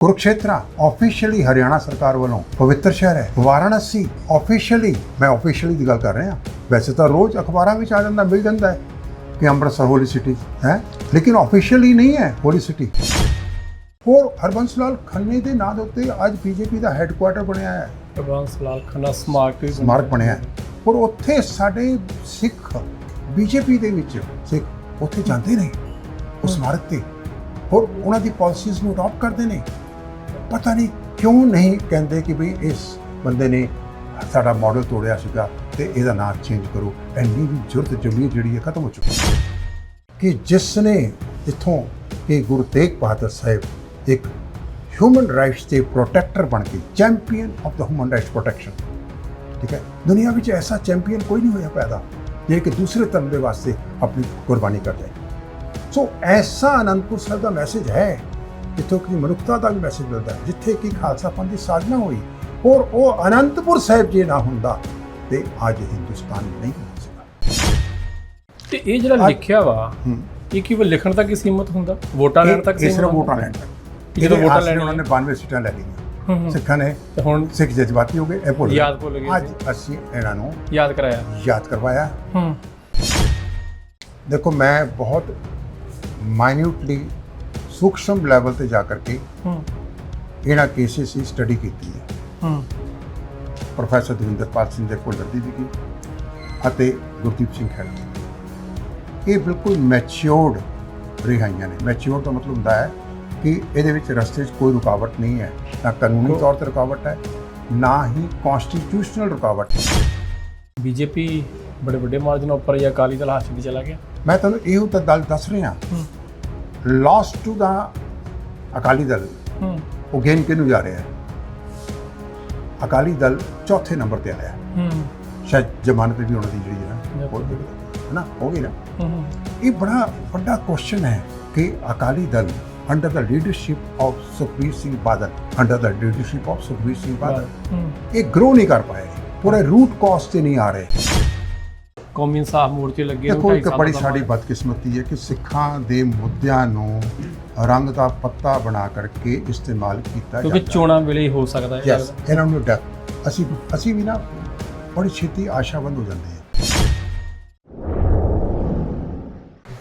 Kurukshetra officially Haryana ਸਰਕਾਰ ਵੱਲੋਂ ਪਵਿੱਤਰ ਸ਼ਹਿਰ ਹੈ ਵਾਰਾਣਸੀ ਆਫੀਸ਼ੀਅਲੀ ਮੈਂ ਆਫੀਸ਼ੀਅਲੀ ਦੀ ਗੱਲ ਕਰ ਰਿਹਾ ਵੈਸੇ ਤਾਂ ਰੋਜ਼ ਅਖਬਾਰਾਂ ਵਿੱਚ ਆ ਜਾਂਦਾ ਮਿਲ ਜਾਂਦਾ ਹੈ ਕਿ ਅੰਮ੍ਰਿਤਸਰ ਹੋਲੀ ਸਿਟੀ ਹੈ? ਲੇਕਿਨ ਆਫੀਸ਼ੀਅਲੀ ਨਹੀਂ ਹੈ ਹੋਲੀ ਸਿਟੀ ਹੋਰ ਹਰਬੰਸ ਲਾਲ ਖੰਨੇ ਦੇ ਨਾਂ ਦੇ ਉੱਤੇ ਅੱਜ ਬੀਜੇਪੀ ਦਾ ਹੈੱਡਕੁਆਰਟਰ ਬਣਿਆ ਹੈ। ਪ੍ਰਬੰਸ ਲਾਲ ਖੰਨਾ ਸਮਾਰਕ ਵੀ ਸਮਾਰਕ ਬਣਿਆ ਹੈ। ਔਰ ਉੱਥੇ ਸਾਡੇ ਸਿੱਖ ਬੀਜੇਪੀ ਦੇ ਵਿੱਚ ਸਿੱਖ ਉੱਥੇ ਜਾਂਦੇ ਨੇ ਉਹ ਸਮਾਰਕ ਤੇ। ਔਰ ਉਹਨਾਂ ਦੀ ਪਾਲਿਸੀਜ਼ ਨੂੰ ਅਡਾਪਟ ਕਰਦੇ ਨੇ। ਪਤਾ ਨਹੀਂ ਕਿਉਂ ਨਹੀਂ ਕਹਿੰਦੇ ਕਿ ਭਈ ਇਸ ਬੰਦੇ ਨੇ ਸਾਡਾ ਮਾਡਲ ਤੋੜਿਆ ਸੀਗਾ ਤੇ ਇਹਦਾ ਨਾਮ ਚੇਂਜ ਕਰੋ। ਐਨੀ ਵੀ ਜ਼ਰੂਰਤ ਜਮੀਰ ਜਿਹੜੀ ਹੈ ਖਤਮ ਹੋ ਚੁੱਕੀ ਹੈ। ਕਿ ਜਿਸ ਨੇ ਇਥੋਂ ਕਿ ਗੁਰੂ ਤੇਗ ਬਹਾਦਰ ਸਾਹਿਬ ਇੱਕ ਹਿਊਮਨ ਰਾਈਟਸ ਦੇ ਪ੍ਰੋਟੈਕਟਰ ਬਣ ਕੇ champion of the human rights protection ਠੀਕ ਹੈ? ਦੁਨੀਆ ਵਿੱਚ ਐਸਾ ਚੈਂਪੀਅਨ ਕੋਈ ਨਹੀਂ ਹੋਇਆ ਪੈਦਾ, ਜਿਹੜੇ ਕਿ ਦੂਸਰੇ ਧਰਮ ਦੇ ਵਾਸਤੇ ਆਪਣੀ ਕੁਰਬਾਨੀ ਕਰ ਜਾਏ ਸੋ ਐਸਾ ਅਨੰਦਪੁਰ ਸਾਹਿਬ ਦਾ ਮੈਸੇਜ ਹੈ। ਜਿੱਥੋਂ ਕਿ ਮਨੁੱਖਤਾ ਦਾ ਵੀ ਮੈਸੇਜ ਮਿਲਦਾ ਹੈ ਜਿੱਥੇ ਕਿ ਖਾਲਸਾ ਪੰਥ ਦੀ ਸਾਜਨਾ ਹੋਈ ਔਰ ਉਹ ਅਨੰਦਪੁਰ ਸਾਹਿਬ ਜੇ ਨਾ ਹੁੰਦਾ ਤੇ ਅੱਜ ਹਿੰਦੁਸਤਾਨ ਨਹੀਂ ਹੁੰਦਾ ਸੀਗਾ ਤੇ ਇਹ ਜਿਹੜਾ ਲਿਖਿਆ ਵਾ ਹੂੰ। ਇਹ ਕੀ ਲਿਖਣ ਤੱਕ ਹੀ ਸੀਮਤ ਹੁੰਦਾ ਵੋਟਾਂ ਲੈਣ ਤੱਕ ਇਹ ਸਿਰਫ ਸੀਮਤ ਵੋਟਾਂ? ਲੈਣ ਤੱਕ ਜਦੋਂ ਵੋਟਾਂ ਲੈਣੀਆਂ। ਉਹਨਾਂ ਨੇ 92 ਸੀਟਾਂ ਲੈ ਲਈਆਂ ਹੂੰ, ਹੂੰ। ਸਿੱਖਾਂ ਨੇ ਤੇ ਹੁਣ ਸਿੱਖ ਜਜ਼ਬਾਤੀ ਹੋ ਗਏ ਇਹ ਭੁੱਲ। ਯਾਦ ਭੁੱਲ ਗਏ ਅੱਜ ਅਸੀਂ ਇਹਨਾਂ ਨੂੰ ਯਾਦ ਕਰਾਇਆ ਯਾਦ ਕਰਵਾਇਆ ਹੂੰ ਦੇਖੋ ਮੈਂ ਬਹੁਤ ਮਾਈਨਿਊਟਲੀ ਸੂਖਸ਼ਮ ਲੈਵਲ ਤੇ ਜਾ ਕਰਕੇ ਹੂੰ। ਇਹਨਾਂ ਕੇਸਿਸ ਦੀ ਸਟੱਡੀ ਕੀਤੀ ਹੈ। ਹੂੰ। ਪ੍ਰੋਫੈਸਰ ਦਵਿੰਦਰਪਾਲ ਸਿੰਘ ਦੇ ਕੋਲ ਲੱਦੀ ਦੀ ਅਤੇ ਗੁਰਦੀਪ ਸਿੰਘ ਖਹਿਰਾ। ਇਹ ਬਿਲਕੁਲ ਮੈਚਿਓਰਡ ਰਿਹਾਈਆਂ ਨੇ। ਮੈਚਿਓਰਡ ਦਾ ਮਤਲਬ ਹੁੰਦਾ ਹੈ ਕਿ ਇਹਦੇ ਵਿੱਚ ਰਸਤੇ 'ਚ ਕੋਈ ਰੁਕਾਵਟ ਨਹੀਂ ਹੈ। ਨਾ ਕਾਨੂੰਨੀ ਤੌਰ ਤੇ ਰੁਕਾਵਟ ਹੈ ਨਾ ਹੀ ਕਨਸਟੀਟਿਊਸ਼ਨਲ ਰੁਕਾਵਟ ਹੈ। ਬੀਜੇਪੀ ਬੜੇ ਵੱਡੇ ਮਾਰਜਨ ਉੱਪਰ ਜਾਂ ਅਕਾਲੀ ਦਲ ਹਾਸ਼ੀ ਤੇ ਚਲਾ ਗਿਆ। ਮੈਂ ਤੁਹਾਨੂੰ ਇਹੋ ਤਾਂ ਦੱਸ ਰਿਹਾ। Last to the Akali Dal ਉਹ ਗੇਨ ਕਿਹਨੂੰ ਜਾ ਰਿਹਾ ਹੈ? ਅਕਾਲੀ ਦਲ ਚੌਥੇ ਨੰਬਰ ਤੇ ਆਇਆ ਹੂੰ। ਸ਼ਾਇਦ ਜ਼ਮਾਨਤ ਵੀ ਉਹਨਾਂ ਦੀ ਜਿਹੜੀ ਹੈ ਨਾ। ਹੋ। ਨਾ? ਹੋ ਗਈ ਨਾ? ਇਹ ਬੜਾ ਵੱਡਾ ਕੁਐਸਚਨ ਹੈ ਕਿ Akali Dal under the leadership of Sukhbir Singh Badal under the leadership of Sukhbir Singh Badal ਇਹ ਗਰੋ ਨਹੀਂ ਕਰ ਪਾਏ ਪੂਰੇ ਰੂਟ ਕਾਜ਼ ਤੇ ਨਹੀਂ ਆ ਰਹੇ। ਕੌਮੀ ਇਨਸਾਫ ਮੋਰਚੇ ਲੱਗੇ ਨੂੰ ਦੇਖੋ ਢਾਈ ਇੱਕ ਸਾਲ ਬੜੀ ਦਾ ਸਾਡੀ ਸਮਾਂ। ਬਦਕਿਸਮਤੀ ਹੈ ਕਿ ਸਿੱਖਾਂ ਦੇ ਮੁੱਦਿਆਂ ਨੂੰ ਰੰਗ ਦਾ ਪੱਤਾ ਬਣਾ ਕਰਕੇ ਇਸਤੇਮਾਲ ਕੀਤਾ ਕਿਉਂਕਿ ਜਾਂਦਾ ਚੋਣਾਂ ਵੇਲੇ ਹੀ ਹੋ ਸਕਦਾ ਹੈ। ਯੈਸ ਇਹਨਾਂ ਨੂੰ ਡਰ। ਅਸੀਂ ਅਸੀਂ ਵੀ ਨਾ ਬੜੀ ਛੇਤੀ ਆਸ਼ਾਵੰਦ ਹੋ ਜਾਂਦੇ ਹਾਂ।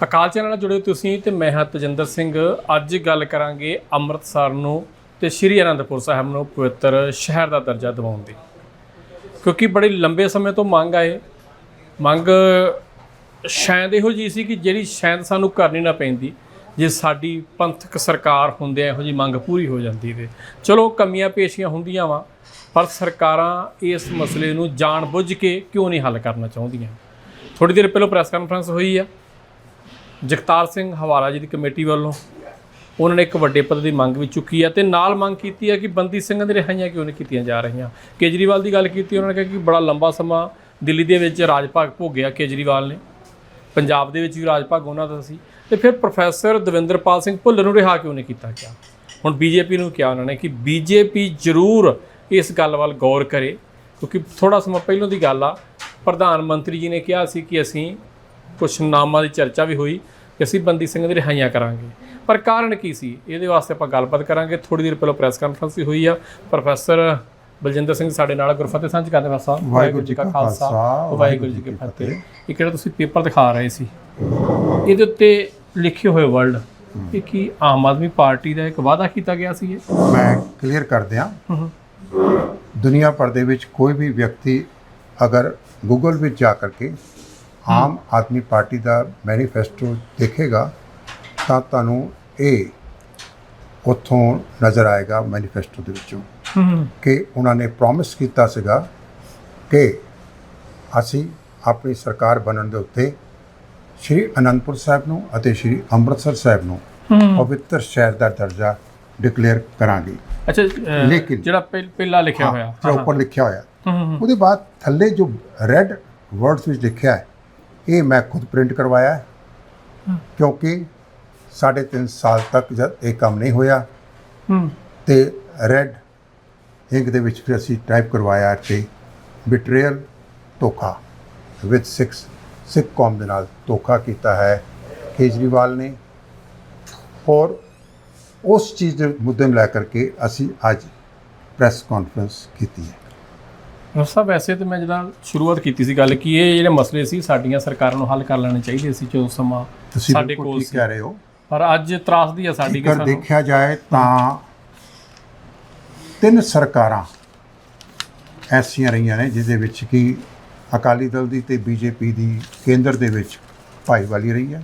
ਅਕਾਲ ਚੈਨਲ ਨਾਲ ਜੁੜੇ ਤੁਸੀਂ ਤੇ ਮੈਂ ਹਾਂ ਤਜਿੰਦਰ ਸਿੰਘ। ਅੱਜ ਗੱਲ ਕਰਾਂਗੇ ਅੰਮ੍ਰਿਤਸਰ ਨੂੰ ਤੇ ਸ਼੍ਰੀ ਅਨੰਦਪੁਰ ਸਾਹਿਬ ਨੂੰ ਪਵਿੱਤਰ ਸ਼ਹਿਰ ਦਾ ਦਰਜਾ ਦਿਵਾਉਣ ਦੀ। ਕਿਉਂਕਿ ਬੜੇ ਲੰਬੇ ਸਮੇਂ ਤੋਂ ਮੰਗ ਆਏ ਮੰਗ ਸ਼ਾਇਦ ਇਹੋ ਜੀ ਸੀ ਕਿ ਜਿਹੜੀ ਸ਼ਾਇਦ ਸਾਨੂੰ ਕਰਨੀ ਨਾ ਪੈਂਦੀ, ਜੇ ਸਾਡੀ ਪੰਥਕ ਸਰਕਾਰ ਹੁੰਦੇ ਇਹੋ ਜੀ ਮੰਗ ਪੂਰੀ ਹੋ ਜਾਂਦੀ ਤੇ। ਚਲੋ, ਕਮੀਆਂ ਪੇਸ਼ੀਆਂ ਹੁੰਦੀਆਂ ਵਾ, ਪਰ ਸਰਕਾਰਾਂ ਇਸ ਮਸਲੇ ਨੂੰ ਜਾਣਬੁੱਝ ਕੇ ਕਿਉਂ ਨਹੀਂ ਹੱਲ ਕਰਨਾ ਚਾਹੁੰਦੀਆਂ? ਥੋੜੀ ਦੇਰ ਪਹਿਲਾਂ ਪ੍ਰੈਸ ਕਾਨਫਰੰਸ ਹੋਈ ਆ। ਜਗਤਾਰ ਸਿੰਘ ਹਵਾਲਾ ਜੀ ਦੀ ਕਮੇਟੀ ਵੱਲੋਂ ਉਹਨਾਂ ਨੇ ਇੱਕ ਵੱਡੇ ਪੱਧਰ ਦੀ ਮੰਗ ਵੀ ਚੁੱਕੀ ਹੈ ਤੇ ਨਾਲ ਮੰਗ ਕੀਤੀ ਹੈ ਕਿ ਬੰਦੀ ਸਿੰਘਾਂ ਦੀ ਰਿਹਾਈਆਂ ਕਿਉਂ ਨਹੀਂ ਕੀਤੀਆਂ ਜਾ ਰਹੀਆਂ? ਕੇਜਰੀਵਾਲ ਦੀ ਗੱਲ ਕੀਤੀ, ਉਹਨਾਂ ਨੇ ਕਿਹਾ ਕਿ ਬੜਾ ਲੰਬਾ ਸਮਾਂ ਦਿੱਲੀ ਦੇ ਵਿੱਚ ਰਾਜ ਭਾਗ ਭੋਗਿਆ ਕੇਜਰੀਵਾਲ ਨੇ, ਪੰਜਾਬ ਦੇ ਵਿੱਚ ਵੀ ਰਾਜ ਭਾਗ ਉਹਨਾਂ ਦਾ ਸੀ ਤੇ ਫਿਰ ਪ੍ਰੋਫੈਸਰ ਦਵਿੰਦਰਪਾਲ ਸਿੰਘ ਭੁੱਲਰ ਨੂੰ ਰਿਹਾ ਕਿਉਂ ਨਹੀਂ ਕੀਤਾ ਗਿਆ? ਹੁਣ ਬੀਜੇਪੀ ਨੂੰ ਕਿਹਾ ਉਹਨਾਂ ਨੇ ਕਿ ਬੀਜੇਪੀ ਜ਼ਰੂਰ ਇਸ ਗੱਲ ਵੱਲ ਗੌਰ ਕਰੇ, ਕਿਉਂਕਿ ਥੋੜਾ ਸਮਾਂ ਪਹਿਲਾਂ ਦੀ ਗੱਲ ਆ, ਪ੍ਰਧਾਨ ਮੰਤਰੀ ਜੀ ਨੇ ਕਿਹਾ ਸੀ ਕਿ ਅਸੀਂ ਕੁਝ ਨਾਮਾਂ ਦੀ ਚਰਚਾ ਵੀ ਹੋਈ ਕਿ ਅਸੀਂ ਬੰਦੀ ਸਿੰਘ ਦੀ ਰਿਹਾਈਆਂ ਕਰਾਂਗੇ। ਪਰ ਕਾਰਨ ਕੀ ਸੀ? ਇਹਦੇ ਵਾਸਤੇ ਆਪਾਂ ਗੱਲਬਾਤ ਕਰਾਂਗੇ। ਥੋੜੀ ਦੇਰ ਪਹਿਲਾਂ ਪ੍ਰੈਸ ਕਾਨਫਰੰਸ ਵੀ ਹੋਈ ਆ। ਪ੍ਰੋਫੈਸਰ ਬਲਜਿੰਦਰ ਸਿੰਘ ਸਾਡੇ ਨਾਲ ਗੁਰਫਤਿਹ ਸਾਂਝ ਕਰਦੇ ਫਸਾ ਵਾਹਿਗੁਰੂ ਜੀ ਕਾ ਖਾਲਸਾ, ਵਾਹਿਗੁਰੂ ਜੀ ਕੀ ਫਤਿਹ। ਇਹ ਕਿਹੜਾ ਤੁਸੀਂ ਪੇਪਰ ਦਿਖਾ ਰਹੇ ਸੀ ਇਹਦੇ ਉੱਤੇ ਲਿਖੇ ਹੋਏ ਵਰਡ ਇਹ ਕੀ ਆਮ ਆਦਮੀ ਪਾਰਟੀ ਦਾ ਇੱਕ ਵਾਅਦਾ ਕੀਤਾ ਗਿਆ ਸੀ ਇਹ? ਮੈਂ ਕਲੀਅਰ ਕਰ ਦਿਆਂ। ਦੁਨੀਆ ਭਰ ਦੇ ਵਿੱਚ ਕੋਈ ਵੀ ਵਿਅਕਤੀ ਅਗਰ ਗੂਗਲ ਵਿੱਚ ਜਾ ਕਰਕੇ ਆਮ ਆਦਮੀ ਪਾਰਟੀ ਦਾ ਮੈਨੀਫੈਸਟੋ ਦੇਖੇਗਾ ਤਾਂ ਤੁਹਾਨੂੰ ਇਹ ਉੱਥੋਂ ਨਜ਼ਰ ਆਏਗਾ ਮੈਨੀਫੈਸਟੋ ਦੇ ਵਿੱਚੋਂ। ਕਿ ਉਹਨਾਂ ਨੇ ਪ੍ਰੋਮਿਸ ਕੀਤਾ ਸੀਗਾ ਕਿ ਅਸੀਂ ਆਪਣੀ ਸਰਕਾਰ ਬਣਨ ਦੇ ਉੱਤੇ ਸ਼੍ਰੀ ਅਨੰਦਪੁਰ ਸਾਹਿਬ ਨੂੰ ਅਤੇ ਸ਼੍ਰੀ ਅੰਮ੍ਰਿਤਸਰ ਸਾਹਿਬ ਨੂੰ ਹੂੰ। ਪਵਿੱਤਰ ਸ਼ਹਿਰ ਦਾ ਦਰਜਾ ਡਿਕਲੇਅਰ ਕਰਾਂਗੇ। ਅੱਛਾ ਲੇਕਿਨ- ਜਿਹੜਾ ਪਹਿ- ਪਹਿਲਾ ਲਿਖਿਆ ਹੋਇਆ। ਜਿਹੜਾ ਉੱਪਰ ਲਿਖਿਆ ਹੋਇਆ। ਹੂੰ ਹੂੰ ਉਹਦੇ ਬਾਅਦ ਥੱਲੇ ਜੋ ਰੈੱਡ ਵਰਡਸ ਵਿੱਚ ਲਿਖਿਆ ਹੈ ਇਹ ਮੈਂ ਖੁਦ ਪ੍ਰਿੰਟ ਕਰਵਾਇਆ ਹੈ। ਕਿਉਂਕਿ ਸਾਢੇ ਤਿੰਨ ਸਾਲ ਤੱਕ ਜਦ ਇਹ ਕੰਮ ਨਹੀਂ ਹੋਇਆ ਹੂੰ। ਤੇ ਰੈੱਡ ਇੰਕ ਦੇ ਵਿੱਚ ਫਿਰ ਅਸੀਂ ਟਾਈਪ ਕਰਵਾਇਆ ਕਿ ਬਿਟਰੀਅਲ ਧੋਖਾ ਵਿਦ 6 ਸਿੱਖ ਕੌਮ ਦੇ ਨਾਲ ਧੋਖਾ ਕੀਤਾ ਹੈ ਕੇਜਰੀਵਾਲ ਨੇ। ਔਰ ਉਸ ਚੀਜ਼ ਦੇ ਮੁੱਦੇ ਨੂੰ ਲੈ ਕਰਕੇ ਅਸੀਂ ਅੱਜ ਪ੍ਰੈਸ ਕਾਨਫਰੰਸ ਕੀਤੀ ਹੈ। ਸਾਹਿਬ ਵੈਸੇ ਤੇ ਮੈਂ ਜਦੋਂ ਸ਼ੁਰੂਆਤ ਕੀਤੀ ਸੀ ਗੱਲ ਕਿ ਇਹ ਜਿਹੜੇ ਮਸਲੇ ਸੀ ਸਾਡੀਆਂ ਸਰਕਾਰਾਂ ਨੂੰ ਹੱਲ ਕਰ ਲੈਣੇ ਚਾਹੀਦੇ ਸੀ ਜੋ ਸਮਾਂ ਸਾਡੇ ਕੋਲ ਸੀ। ਕਹਿ ਰਹੇ ਹੋ। ਪਰ ਅੱਜ ਤਰਾਸਦੀ ਆ ਸਾਡੀ ਕਿ ਦੇਖਿਆ ਜਾਏ ਤਾਂ ਤਿੰਨ ਸਰਕਾਰਾਂ ਐਸੀਆਂ ਰਹੀਆਂ ਨੇ ਜਿਹਦੇ ਵਿੱਚ ਕਿ ਅਕਾਲੀ ਦਲ ਦੀ ਤੇ ਬੀਜੇਪੀ ਦੀ ਕੇਂਦਰ ਦੇ ਵਿੱਚ ਭਾਈਵਾਲੀ ਰਹੀ ਹੈ।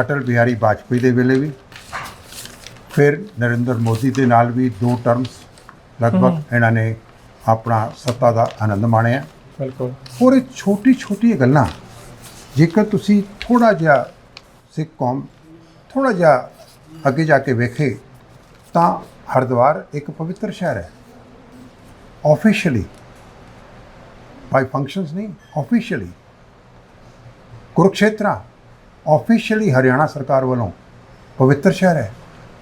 ਅਟਲ ਬਿਹਾਰੀ ਵਾਜਪੇਈ ਦੇ ਵੇਲੇ ਵੀ ਫਿਰ ਨਰਿੰਦਰ ਮੋਦੀ ਦੇ ਨਾਲ ਵੀ ਦੋ ਟਰਮਸ ਲਗਭਗ ਇਹਨਾਂ ਨੇ ਆਪਣਾ ਸੱਤਾ ਦਾ ਆਨੰਦ ਮਾਣਿਆ। ਬਿਲਕੁਲ। ਔਰ ਇਹ ਛੋਟੀ ਛੋਟੀ ਗੱਲਾਂ ਜੇਕਰ ਤੁਸੀਂ ਥੋੜਾ ਜਿਹਾ ਸਿੱਖ ਕੌਮ ਥੋੜਾ ਜਿਹਾ ਅੱਗੇ ਜਾ ਕੇ ਵੇਖੇ ਤਾਂ ਹਰਿਦੁਆਰ ਇੱਕ ਪਵਿੱਤਰ ਸ਼ਹਿਰ ਹੈ। ਆਫੀਸ਼ੀਅਲੀ ਬਾਈ ਫੰਕਸ਼ਨਸ ਨਹੀਂ ਆਫੀਸ਼ੀਅਲੀ ਕੁਰੂਕਸ਼ੇਤਰਾ ਆਫੀਸ਼ੀਅਲੀ ਹਰਿਆਣਾ ਸਰਕਾਰ ਵੱਲੋਂ ਪਵਿੱਤਰ ਸ਼ਹਿਰ ਹੈ।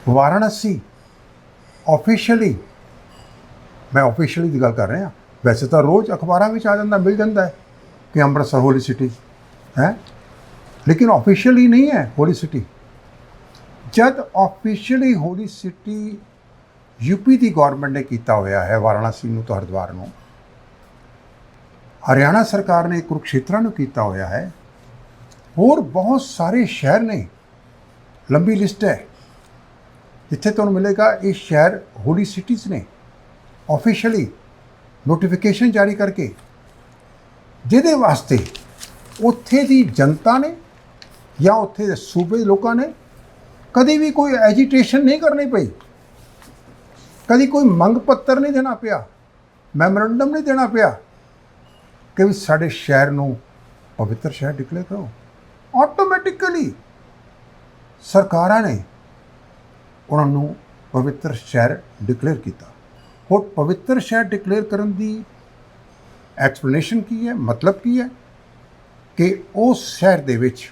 ਵਾਰਾਣਸੀ ਆਫੀਸ਼ੀਅਲੀ ਮੈਂ ਆਫੀਸ਼ੀਅਲੀ ਦੀ ਗੱਲ ਕਰ ਰਿਹਾ, ਵੈਸੇ ਤਾਂ ਰੋਜ਼ ਅਖਬਾਰਾਂ ਵਿੱਚ ਆ ਜਾਂਦਾ, ਮਿਲ ਜਾਂਦਾ ਹੈ ਕਿ ਅੰਮ੍ਰਿਤਸਰ ਹੋਲੀ ਸਿਟੀ ਹੈ। ਲੇਕਿਨ ਆਫੀਸ਼ੀਅਲੀ ਨਹੀਂ ਹੈ ਹੋਲੀ ਸਿਟੀ ਜਦ ਆਫੀਸ਼ੀਅਲੀ ਹੋਲੀ ਸਿਟੀ ਯੂਪੀ ਦੀ ਗਵਰਨਮੈਂਟ ਨੇ ਕੀਤਾ ਹੋਇਆ ਹੈ, ਵਾਰਾਣਸੀ ਨੂੰ ਤੇ ਹਰਿਦੁਆਰ ਨੂੰ, ਹਰਿਆਣਾ ਸਰਕਾਰ ਨੇ ਕੁਰੂਕਸ਼ੇਤਰਾ ਨੂੰ ਕੀਤਾ ਹੋਇਆ ਹੈ, ਹੋਰ ਬਹੁਤ ਸਾਰੇ ਸ਼ਹਿਰ ਨੇ, ਲੰਬੀ ਲਿਸਟ ਹੈ, ਜਿੱਥੇ ਤੁਹਾਨੂੰ ਮਿਲੇਗਾ ਇਹ ਸ਼ਹਿਰ ਹੋਲੀ ਸਿਟੀਜ਼ ਨੇ ਆਫੀਸ਼ੀਅਲੀ ਨੋਟੀਫਿਕੇਸ਼ਨ ਜਾਰੀ ਕਰਕੇ, ਜਿਹਦੇ ਵਾਸਤੇ ਉੱਥੇ ਦੀ ਜਨਤਾ ਨੇ ਜਾਂ ਉੱਥੇ ਦੇ ਸੂਬੇ ਦੇ ਲੋਕਾਂ ਨੇ ਕਦੀ ਵੀ ਕੋਈ ਐਜੀਟੇਸ਼ਨ ਨਹੀਂ ਕਰਨੀ ਪਈ। ਕਦੀ ਕੋਈ ਮੰਗ ਪੱਤਰ ਨਹੀਂ ਦੇਣਾ ਪਿਆ ਮੈਮੋਰੈਂਡਮ ਨਹੀਂ ਦੇਣਾ ਪਿਆ ਕਿ ਵੀ ਸਾਡੇ ਸ਼ਹਿਰ ਨੂੰ ਪਵਿੱਤਰ ਸ਼ਹਿਰ ਡਿਕਲੇਅਰ ਕਰੋ। ਆਟੋਮੈਟਿਕਲੀ ਸਰਕਾਰਾਂ ਨੇ ਉਹਨਾਂ ਨੂੰ ਪਵਿੱਤਰ ਸ਼ਹਿਰ ਡਿਕਲੇਅਰ ਕੀਤਾ। ਹੋਰ ਪਵਿੱਤਰ ਸ਼ਹਿਰ ਡਿਕਲੇਅਰ ਕਰਨ ਦੀ ਐਕਸਪਲੇਨੇਸ਼ਨ ਕੀ ਹੈ, ਮਤਲਬ ਕੀ ਹੈ ਕਿ ਉਸ ਸ਼ਹਿਰ ਦੇ ਵਿੱਚ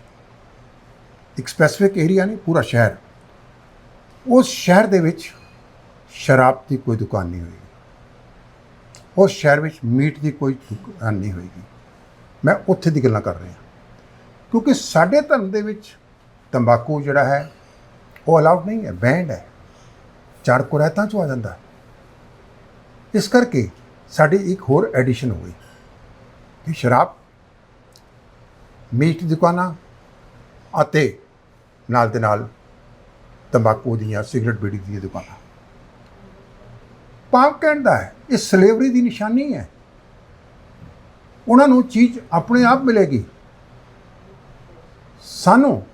ਇੱਕ ਸਪੈਸੀਫਿਕ ਏਰੀਆ ਨਹੀਂ, ਪੂਰਾ ਸ਼ਹਿਰ। ਉਸ ਸ਼ਹਿਰ ਦੇ ਵਿੱਚ ਸ਼ਰਾਬ ਦੀ ਕੋਈ ਦੁਕਾਨ ਨਹੀਂ ਹੋਏਗੀ। ਉਸ ਸ਼ਹਿਰ ਵਿੱਚ ਮੀਟ ਦੀ ਕੋਈ ਦੁਕਾਨ ਨਹੀਂ ਹੋਏਗੀ। ਮੈਂ ਉੱਥੇ ਦੀ ਗੱਲਾਂ ਕਰ ਰਿਹਾ। ਕਿਉਂਕਿ ਸਾਡੇ ਧਰਮ ਦੇ ਵਿੱਚ ਤੰਬਾਕੂ ਜਿਹੜਾ ਹੈ, ਉਹ ਅਲਾਉਡ ਨਹੀਂ ਹੈ ਬੈਂਡ ਹੈ। ਚਾਰ ਕੁਰਾਇਤਾਂ 'ਚੋਂ ਆ ਜਾਂਦਾ। ਇਸ ਕਰਕੇ ਸਾਡੀ ਇੱਕ ਹੋਰ ਐਡੀਸ਼ਨ ਹੋ ਗਈ ਕਿ ਸ਼ਰਾਬ, ਮੀਟ ਦੀ ਦੁਕਾਨਾਂ ਅਤੇ ਨਾਲ ਦੇ ਨਾਲ ਤੰਬਾਕੂ ਦੀਆਂ, ਸਿਗਰਟ ਬੀੜੀ ਦੀਆਂ ਦੁਕਾਨਾਂ। ਪਾਪ ਕਹਿੰਦਾ ਹੈ, ਇਹ ਸਲੇਵਰੀ ਦੀ ਨਿਸ਼ਾਨੀ ਹੈ। ਉਹਨਾਂ ਨੂੰ ਚੀਜ਼ ਆਪਣੇ ਆਪ ਮਿਲੇਗੀ। ਸਾਨੂੰ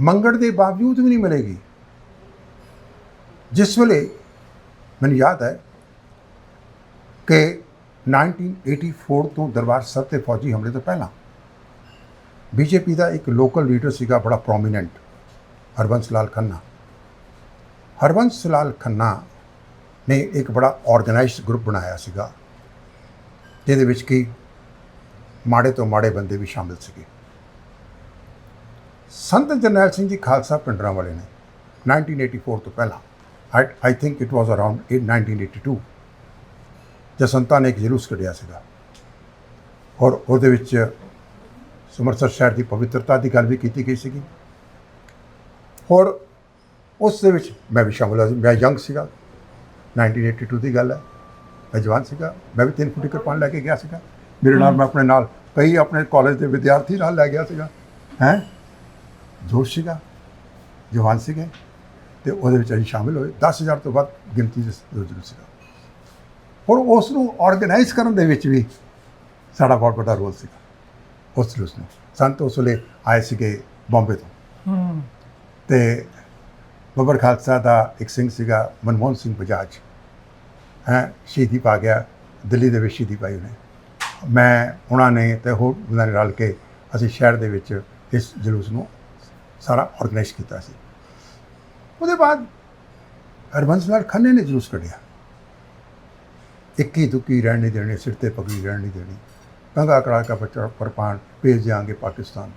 ਮੰਗਣ ਦੇ ਬਾਵਜੂਦ ਵੀ ਨਹੀਂ ਮਿਲੇਗੀ। ਜਿਸ ਵੇਲੇ ਮੈਨੂੰ ਯਾਦ ਹੈ ਕਿ 1984 ਤੋਂ ਦਰਬਾਰ ਸਾਹਿਬ ਤੇ ਫੌਜੀ ਹਮਲੇ ਤੋਂ ਪਹਿਲਾਂ ਬੀਜੇਪੀ ਦਾ ਇੱਕ ਲੋਕਲ ਲੀਡਰ ਸੀਗਾ, ਬੜਾ ਪ੍ਰੋਮੀਨੈਂਟ ਹਰਬੰਸ ਲਾਲ ਖੰਨਾ। ਹਰਬੰਸ ਲਾਲ ਖੰਨਾ ਨੇ ਇੱਕ ਬੜਾ ਆਰਗੇਨਾਈਜ਼ਡ ਗਰੁੱਪ ਬਣਾਇਆ ਸੀਗਾ, ਜਿਹਦੇ ਵਿੱਚ ਕਿ ਮਾੜੇ ਤੋਂ ਮਾੜੇ ਬੰਦੇ ਵੀ ਸ਼ਾਮਿਲ ਸੀਗੇ। ਸੰਤ ਜਰਨੈਲ ਸਿੰਘ ਜੀ ਖਾਲਸਾ ਪਿੰਡਰਾਂ ਵਾਲੇ ਨੇ 1984 ਤੋਂ ਪਹਿਲਾਂ I think it was around 1982 ਜਸੰਤਾ ਨੇ ਇੱਕ ਜਲੂਸ ਕੱਢਿਆ ਸੀਗਾ। ਔਰ ਉਹਦੇ ਵਿੱਚ ਸਮਰਸਰ ਸ਼ਹਿਰ ਦੀ ਪਵਿੱਤਰਤਾ ਦੀ ਗੱਲ ਵੀ ਕੀਤੀ ਗਈ ਸੀਗੀ। ਹੋਰ ਉਸ ਦੇ ਵਿੱਚ ਮੈਂ ਵੀ ਸ਼ਾਮਲ ਹੋਇਆ ਸੀ। ਮੈਂ ਯੰਗ ਸੀਗਾ। 1982 ਦੀ ਗੱਲ ਹੈ। ਮੈਂ ਜਵਾਨ ਸੀਗਾ। ਮੈਂ ਵੀ ਤਿੰਨ ਫੁੱਟੀ ਕਿਰਪਾਨ ਲੈ ਕੇ ਗਿਆ ਸੀਗਾ। ਮੇਰੇ ਨਾਲ ਮੈਂ ਆਪਣੇ ਨਾਲ ਕਈ ਆਪਣੇ ਕਾਲਜ ਦੇ ਵਿਦਿਆਰਥੀ ਨਾਲ ਲੈ ਗਿਆ ਸੀਗਾ। ਹੈ? ਜੋਸ਼ ਸੀਗਾ। ਜਵਾਨ ਸੀਗੇ। ਤੇ ਉਹਦੇ ਵਿੱਚ ਅਸੀਂ ਸ਼ਾਮਿਲ ਹੋਏ। 10000 ਤੋਂ ਵੱਧ ਗਿਣਤੀ ਦੇ ਜ਼ਰੂਰ ਸੀਗਾ। ਔਰ ਉਸ ਨੂੰ ਆਰਗੇਨਾਈਜ਼ ਕਰਨ ਦੇ ਵਿੱਚ ਵੀ ਸਾਡਾ ਬਹੁਤ ਵੱਡਾ ਰੋਲ ਸੀਗਾ। ਉਸ ਜਲੂਸ ਨੂੰ ਸੰਤ ਉਸ ਵੇਲੇ ਆਏ ਸੀਗੇ ਬੰਬੇ ਤੋਂ ਹੂੰ ਤੇ ਬੱਬਰ ਖਾਲਸਾ ਦਾ ਇੱਕ ਸਿੰਘ ਸੀਗਾ ਮਨਮੋਹਨ ਸਿੰਘ ਬਜਾਜ ਹੈ ਸ਼ਹੀਦੀ ਪਾ ਗਿਆ ਦਿੱਲੀ ਦੇ ਵਿੱਚ ਸ਼ਹੀਦੀ ਪਾਈ ਉਹਨੇ ਮੈਂ ਉਹਨਾਂ ਨੇ ਤੇ ਹੋਰ ਉਹਨਾਂ ਨੇ ਰਲ ਕੇ ਅਸੀਂ ਸ਼ਹਿਰ ਦੇ ਵਿੱਚ ਇਸ ਜਲੂਸ ਨੂੰ ਸਾਰਾ ਆਰਗੇਨਾਈਜ਼ ਕੀਤਾ ਸੀ ਉਹਦੇ ਬਾਅਦ ਹਰਬੰਸ ਲਾਲ ਖੰਨੇ ਨੇ ਜਲੂਸ ਕੱਢਿਆ ਇੱਕੀ ਦੁੱਕੀ ਰਹਿਣ ਨਹੀਂ ਦੇਣੀ ਸਿਰ ਤੇ ਪਗੜੀ ਰਹਿਣ ਨਹੀਂ ਦੇਣੀ ਕੰਗਾ ਕਰਾ ਕੇ ਬੱਚਾ ਪਰਪਾਨ ਭੇਜ ਦਿਆਂਗੇ ਪਾਕਿਸਤਾਨ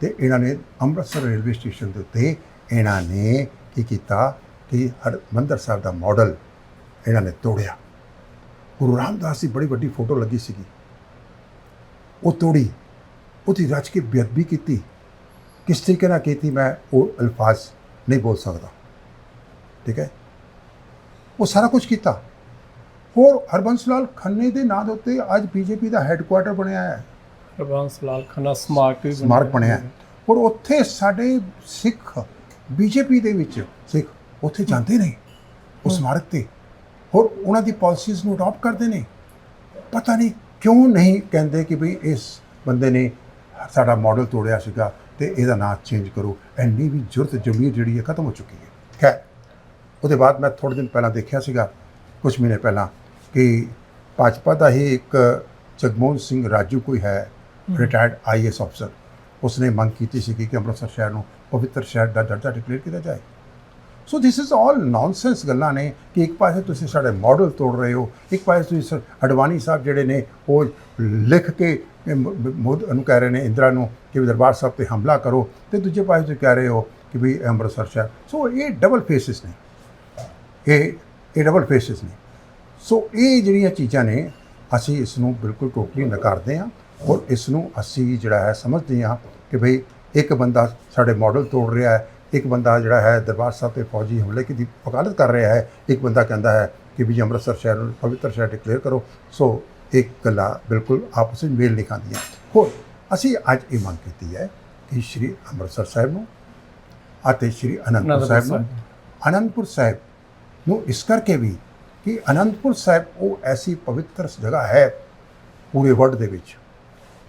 ਤੇ ਇਹਨਾਂ ਨੇ ਅੰਮ੍ਰਿਤਸਰ ਰੇਲਵੇ ਸਟੇਸ਼ਨ ਦੇ ਉੱਤੇ ਇਹਨਾਂ ਨੇ ਕੀ ਕੀਤਾ ਕਿ ਹਰਿਮੰਦਰ ਸਾਹਿਬ ਦਾ ਮਾਡਲ ਇਹਨਾਂ ਨੇ ਤੋੜਿਆ। ਗੁਰੂ ਰਾਮਦਾਸ ਦੀ ਬੜੀ ਵੱਡੀ ਫੋਟੋ ਲੱਗੀ ਸੀਗੀ। ਉਹ ਤੋੜੀ। ਉਹਦੀ ਰਚ ਕੇ ਬੇਅਦਬੀ ਕੀਤੀ। ਕਿਸ ਤਰੀਕੇ ਨਾਲ ਕੀਤੀ ਮੈਂ ਉਹ ਅਲਫਾਜ਼ ਨਹੀਂ ਬੋਲ ਸਕਦਾ। ਠੀਕ ਹੈ? ਉਹ ਸਾਰਾ ਕੁਝ ਕੀਤਾ। ਹੋਰ ਹਰਬੰਸ ਲਾਲ ਖੰਨੇ ਦੇ ਨਾਂ ਦੇ ਉੱਤੇ ਅੱਜ ਬੀਜੇਪੀ ਦਾ ਹੈੱਡਕੁਆਟਰ ਬਣਿਆ ਹੈ। ਹਰਬੰਸ ਲਾਲ ਖੰਨਾ ਸਮਾਰਕ ਵੀ ਸਮਾਰਕ ਬਣਿਆ ਹੈ। ਔਰ ਉੱਥੇ ਸਾਡੇ ਸਿੱਖ ਬੀਜੇਪੀ ਦੇ ਵਿੱਚ ਸਿੱਖ ਉੱਥੇ ਜਾਂਦੇ ਨੇ ਉਹ ਸਮਾਰਕ ਤੇ। ਔਰ ਉਹਨਾਂ ਦੀ ਪਾਲਿਸੀਜ਼ ਨੂੰ ਅਡਾਪਟ ਕਰਦੇ ਨੇ। ਪਤਾ ਨਹੀਂ ਕਿਉਂ ਨਹੀਂ ਕਹਿੰਦੇ ਕਿ ਭਈ ਇਸ ਬੰਦੇ ਨੇ ਸਾਡਾ ਮਾਡਲ ਤੋੜਿਆ ਸੀਗਾ ਤੇ ਇਹਦਾ ਨਾਮ ਚੇਂਜ ਕਰੋ। ਐਨੀ ਵੀ ਜ਼ਰੂਰਤ ਜ਼ਮੀਰ ਜਿਹੜੀ ਹੈ ਖਤਮ ਹੋ ਚੁੱਕੀ ਹੈ। ਖੈਰ ਉਹਦੇ ਬਾਅਦ ਮੈਂ ਥੋੜ੍ਹੇ ਦਿਨ ਪਹਿਲਾਂ ਦੇਖਿਆ ਸੀਗਾ ਕੁਝ ਮਹੀਨੇ ਪਹਿਲਾਂ ਕਿ ਭਾਜਪਾ ਦਾ ਹੀ ਇੱਕ ਜਗਮੋਹਨ ਸਿੰਘ ਰਾਜੂ ਕੋਈ ਹੈ ਰਿਟਾਇਰਡ ਆਈਐਸ ਅਫਸਰ ਉਸਨੇ ਮੰਗ ਕੀਤੀ ਸੀ ਕਿ ਅੰਮ੍ਰਿਤਸਰ ਸ਼ਹਿਰ ਨੂੰ ਪਵਿੱਤਰ ਸ਼ਹਿਰ ਦਾ ਦਰਜਾ ਡਿਕਲੇਅਰ ਕੀਤਾ ਜਾਏ। So this is all nonsense ਗੱਲਾਂ ਨੇ ਕਿ ਇੱਕ ਪਾਸੇ ਤੁਸੀਂ ਸਾਡੇ ਮਾਡਲ ਤੋੜ ਰਹੇ ਹੋ ਇੱਕ ਪਾਸੇ ਤੁਸੀਂ ਸਰ ਅਡਵਾਨੀ ਸਾਹਿਬ ਜਿਹੜੇ ਨੇ ਉਹ ਲਿਖ ਕੇ ਮੋਦ ਨੂੰ ਕਹਿ ਰਹੇ ਨੇ ਇੰਦਰਾ ਨੂੰ ਕਿ ਵੀ ਦਰਬਾਰ ਸਾਹਿਬ ਤੇ ਹਮਲਾ ਕਰੋ ਤੇ ਦੂਜੇ ਪਾਸੇ ਤੁਸੀਂ ਕਹਿ ਰਹੇ ਹੋ ਕਿ ਵੀ ਅੰਮ੍ਰਿਤਸਰ ਸ਼ਹਿਰ। ਸੋ ਇਹ ਡਬਲ ਫੇਸਿਸ ਨੇ। ਇਹ ਇਹ ਡਬਲ ਫੇਸਿਸ ਨੇ। ਸੋ ਇਹ ਜਿਹੜੀਆਂ ਚੀਜ਼ਾਂ ਨੇ ਅਸੀਂ ਇਸ ਨੂੰ ਬਿਲਕੁਲ ਟੋਟਲੀ ਨਕਾਰਦੇ ਹਾਂ ਔਰ ਇਸ ਨੂੰ ਅਸੀਂ ਜਿਹੜਾ ਹੈ ਸਮਝਦੇ ਹਾਂ ਕਿ ਭਈ ਇੱਕ ਬੰਦਾ ਸਾਡੇ ਮਾਡਲ ਤੋੜ ਰਿਹਾ ਹੈ ਇੱਕ ਬੰਦਾ ਜਿਹੜਾ ਹੈ ਦਰਬਾਰ ਸਾਹਿਬ ਤੇ ਫੌਜੀ ਹਮਲੇ ਦੀ ਵਕਾਲਤ ਕਰ ਰਿਹਾ ਹੈ ਇੱਕ ਬੰਦਾ ਕਹਿੰਦਾ ਹੈ ਕਿ ਵੀ ਅੰਮ੍ਰਿਤਸਰ ਸ਼ਹਿਰ ਨੂੰ ਪਵਿੱਤਰ ਸ਼ਹਿਰ ਡਿਕਲੇਅਰ ਕਰੋ। ਸੋ ਇੱਕ ਗੱਲਾਂ ਬਿਲਕੁਲ ਆਪਸ ਵਿੱਚ ਮੇਲ ਨਹੀਂ ਖਾਂਦੀਆਂ। ਹੋਰ ਅਸੀਂ ਅੱਜ ਇਹ ਮੰਗ ਕੀਤੀ ਹੈ ਕਿ ਸ਼੍ਰੀ ਅੰਮ੍ਰਿਤਸਰ ਸਾਹਿਬ ਨੂੰ ਅਤੇ ਸ਼੍ਰੀ ਅਨੰਦਪੁਰ ਅਨੰਦਪੁਰ ਸਾਹਿਬ ਨੂੰ। ਅਨੰਦਪੁਰ ਸਾਹਿਬ ਨੂੰ ਇਸ ਕਰਕੇ ਵੀ ਕਿ ਅਨੰਦਪੁਰ ਸਾਹਿਬ ਉਹ ਐਸੀ ਪਵਿੱਤਰ ਜਗ੍ਹਾ ਹੈ ਪੂਰੇ ਵਰਲਡ ਦੇ ਵਿੱਚ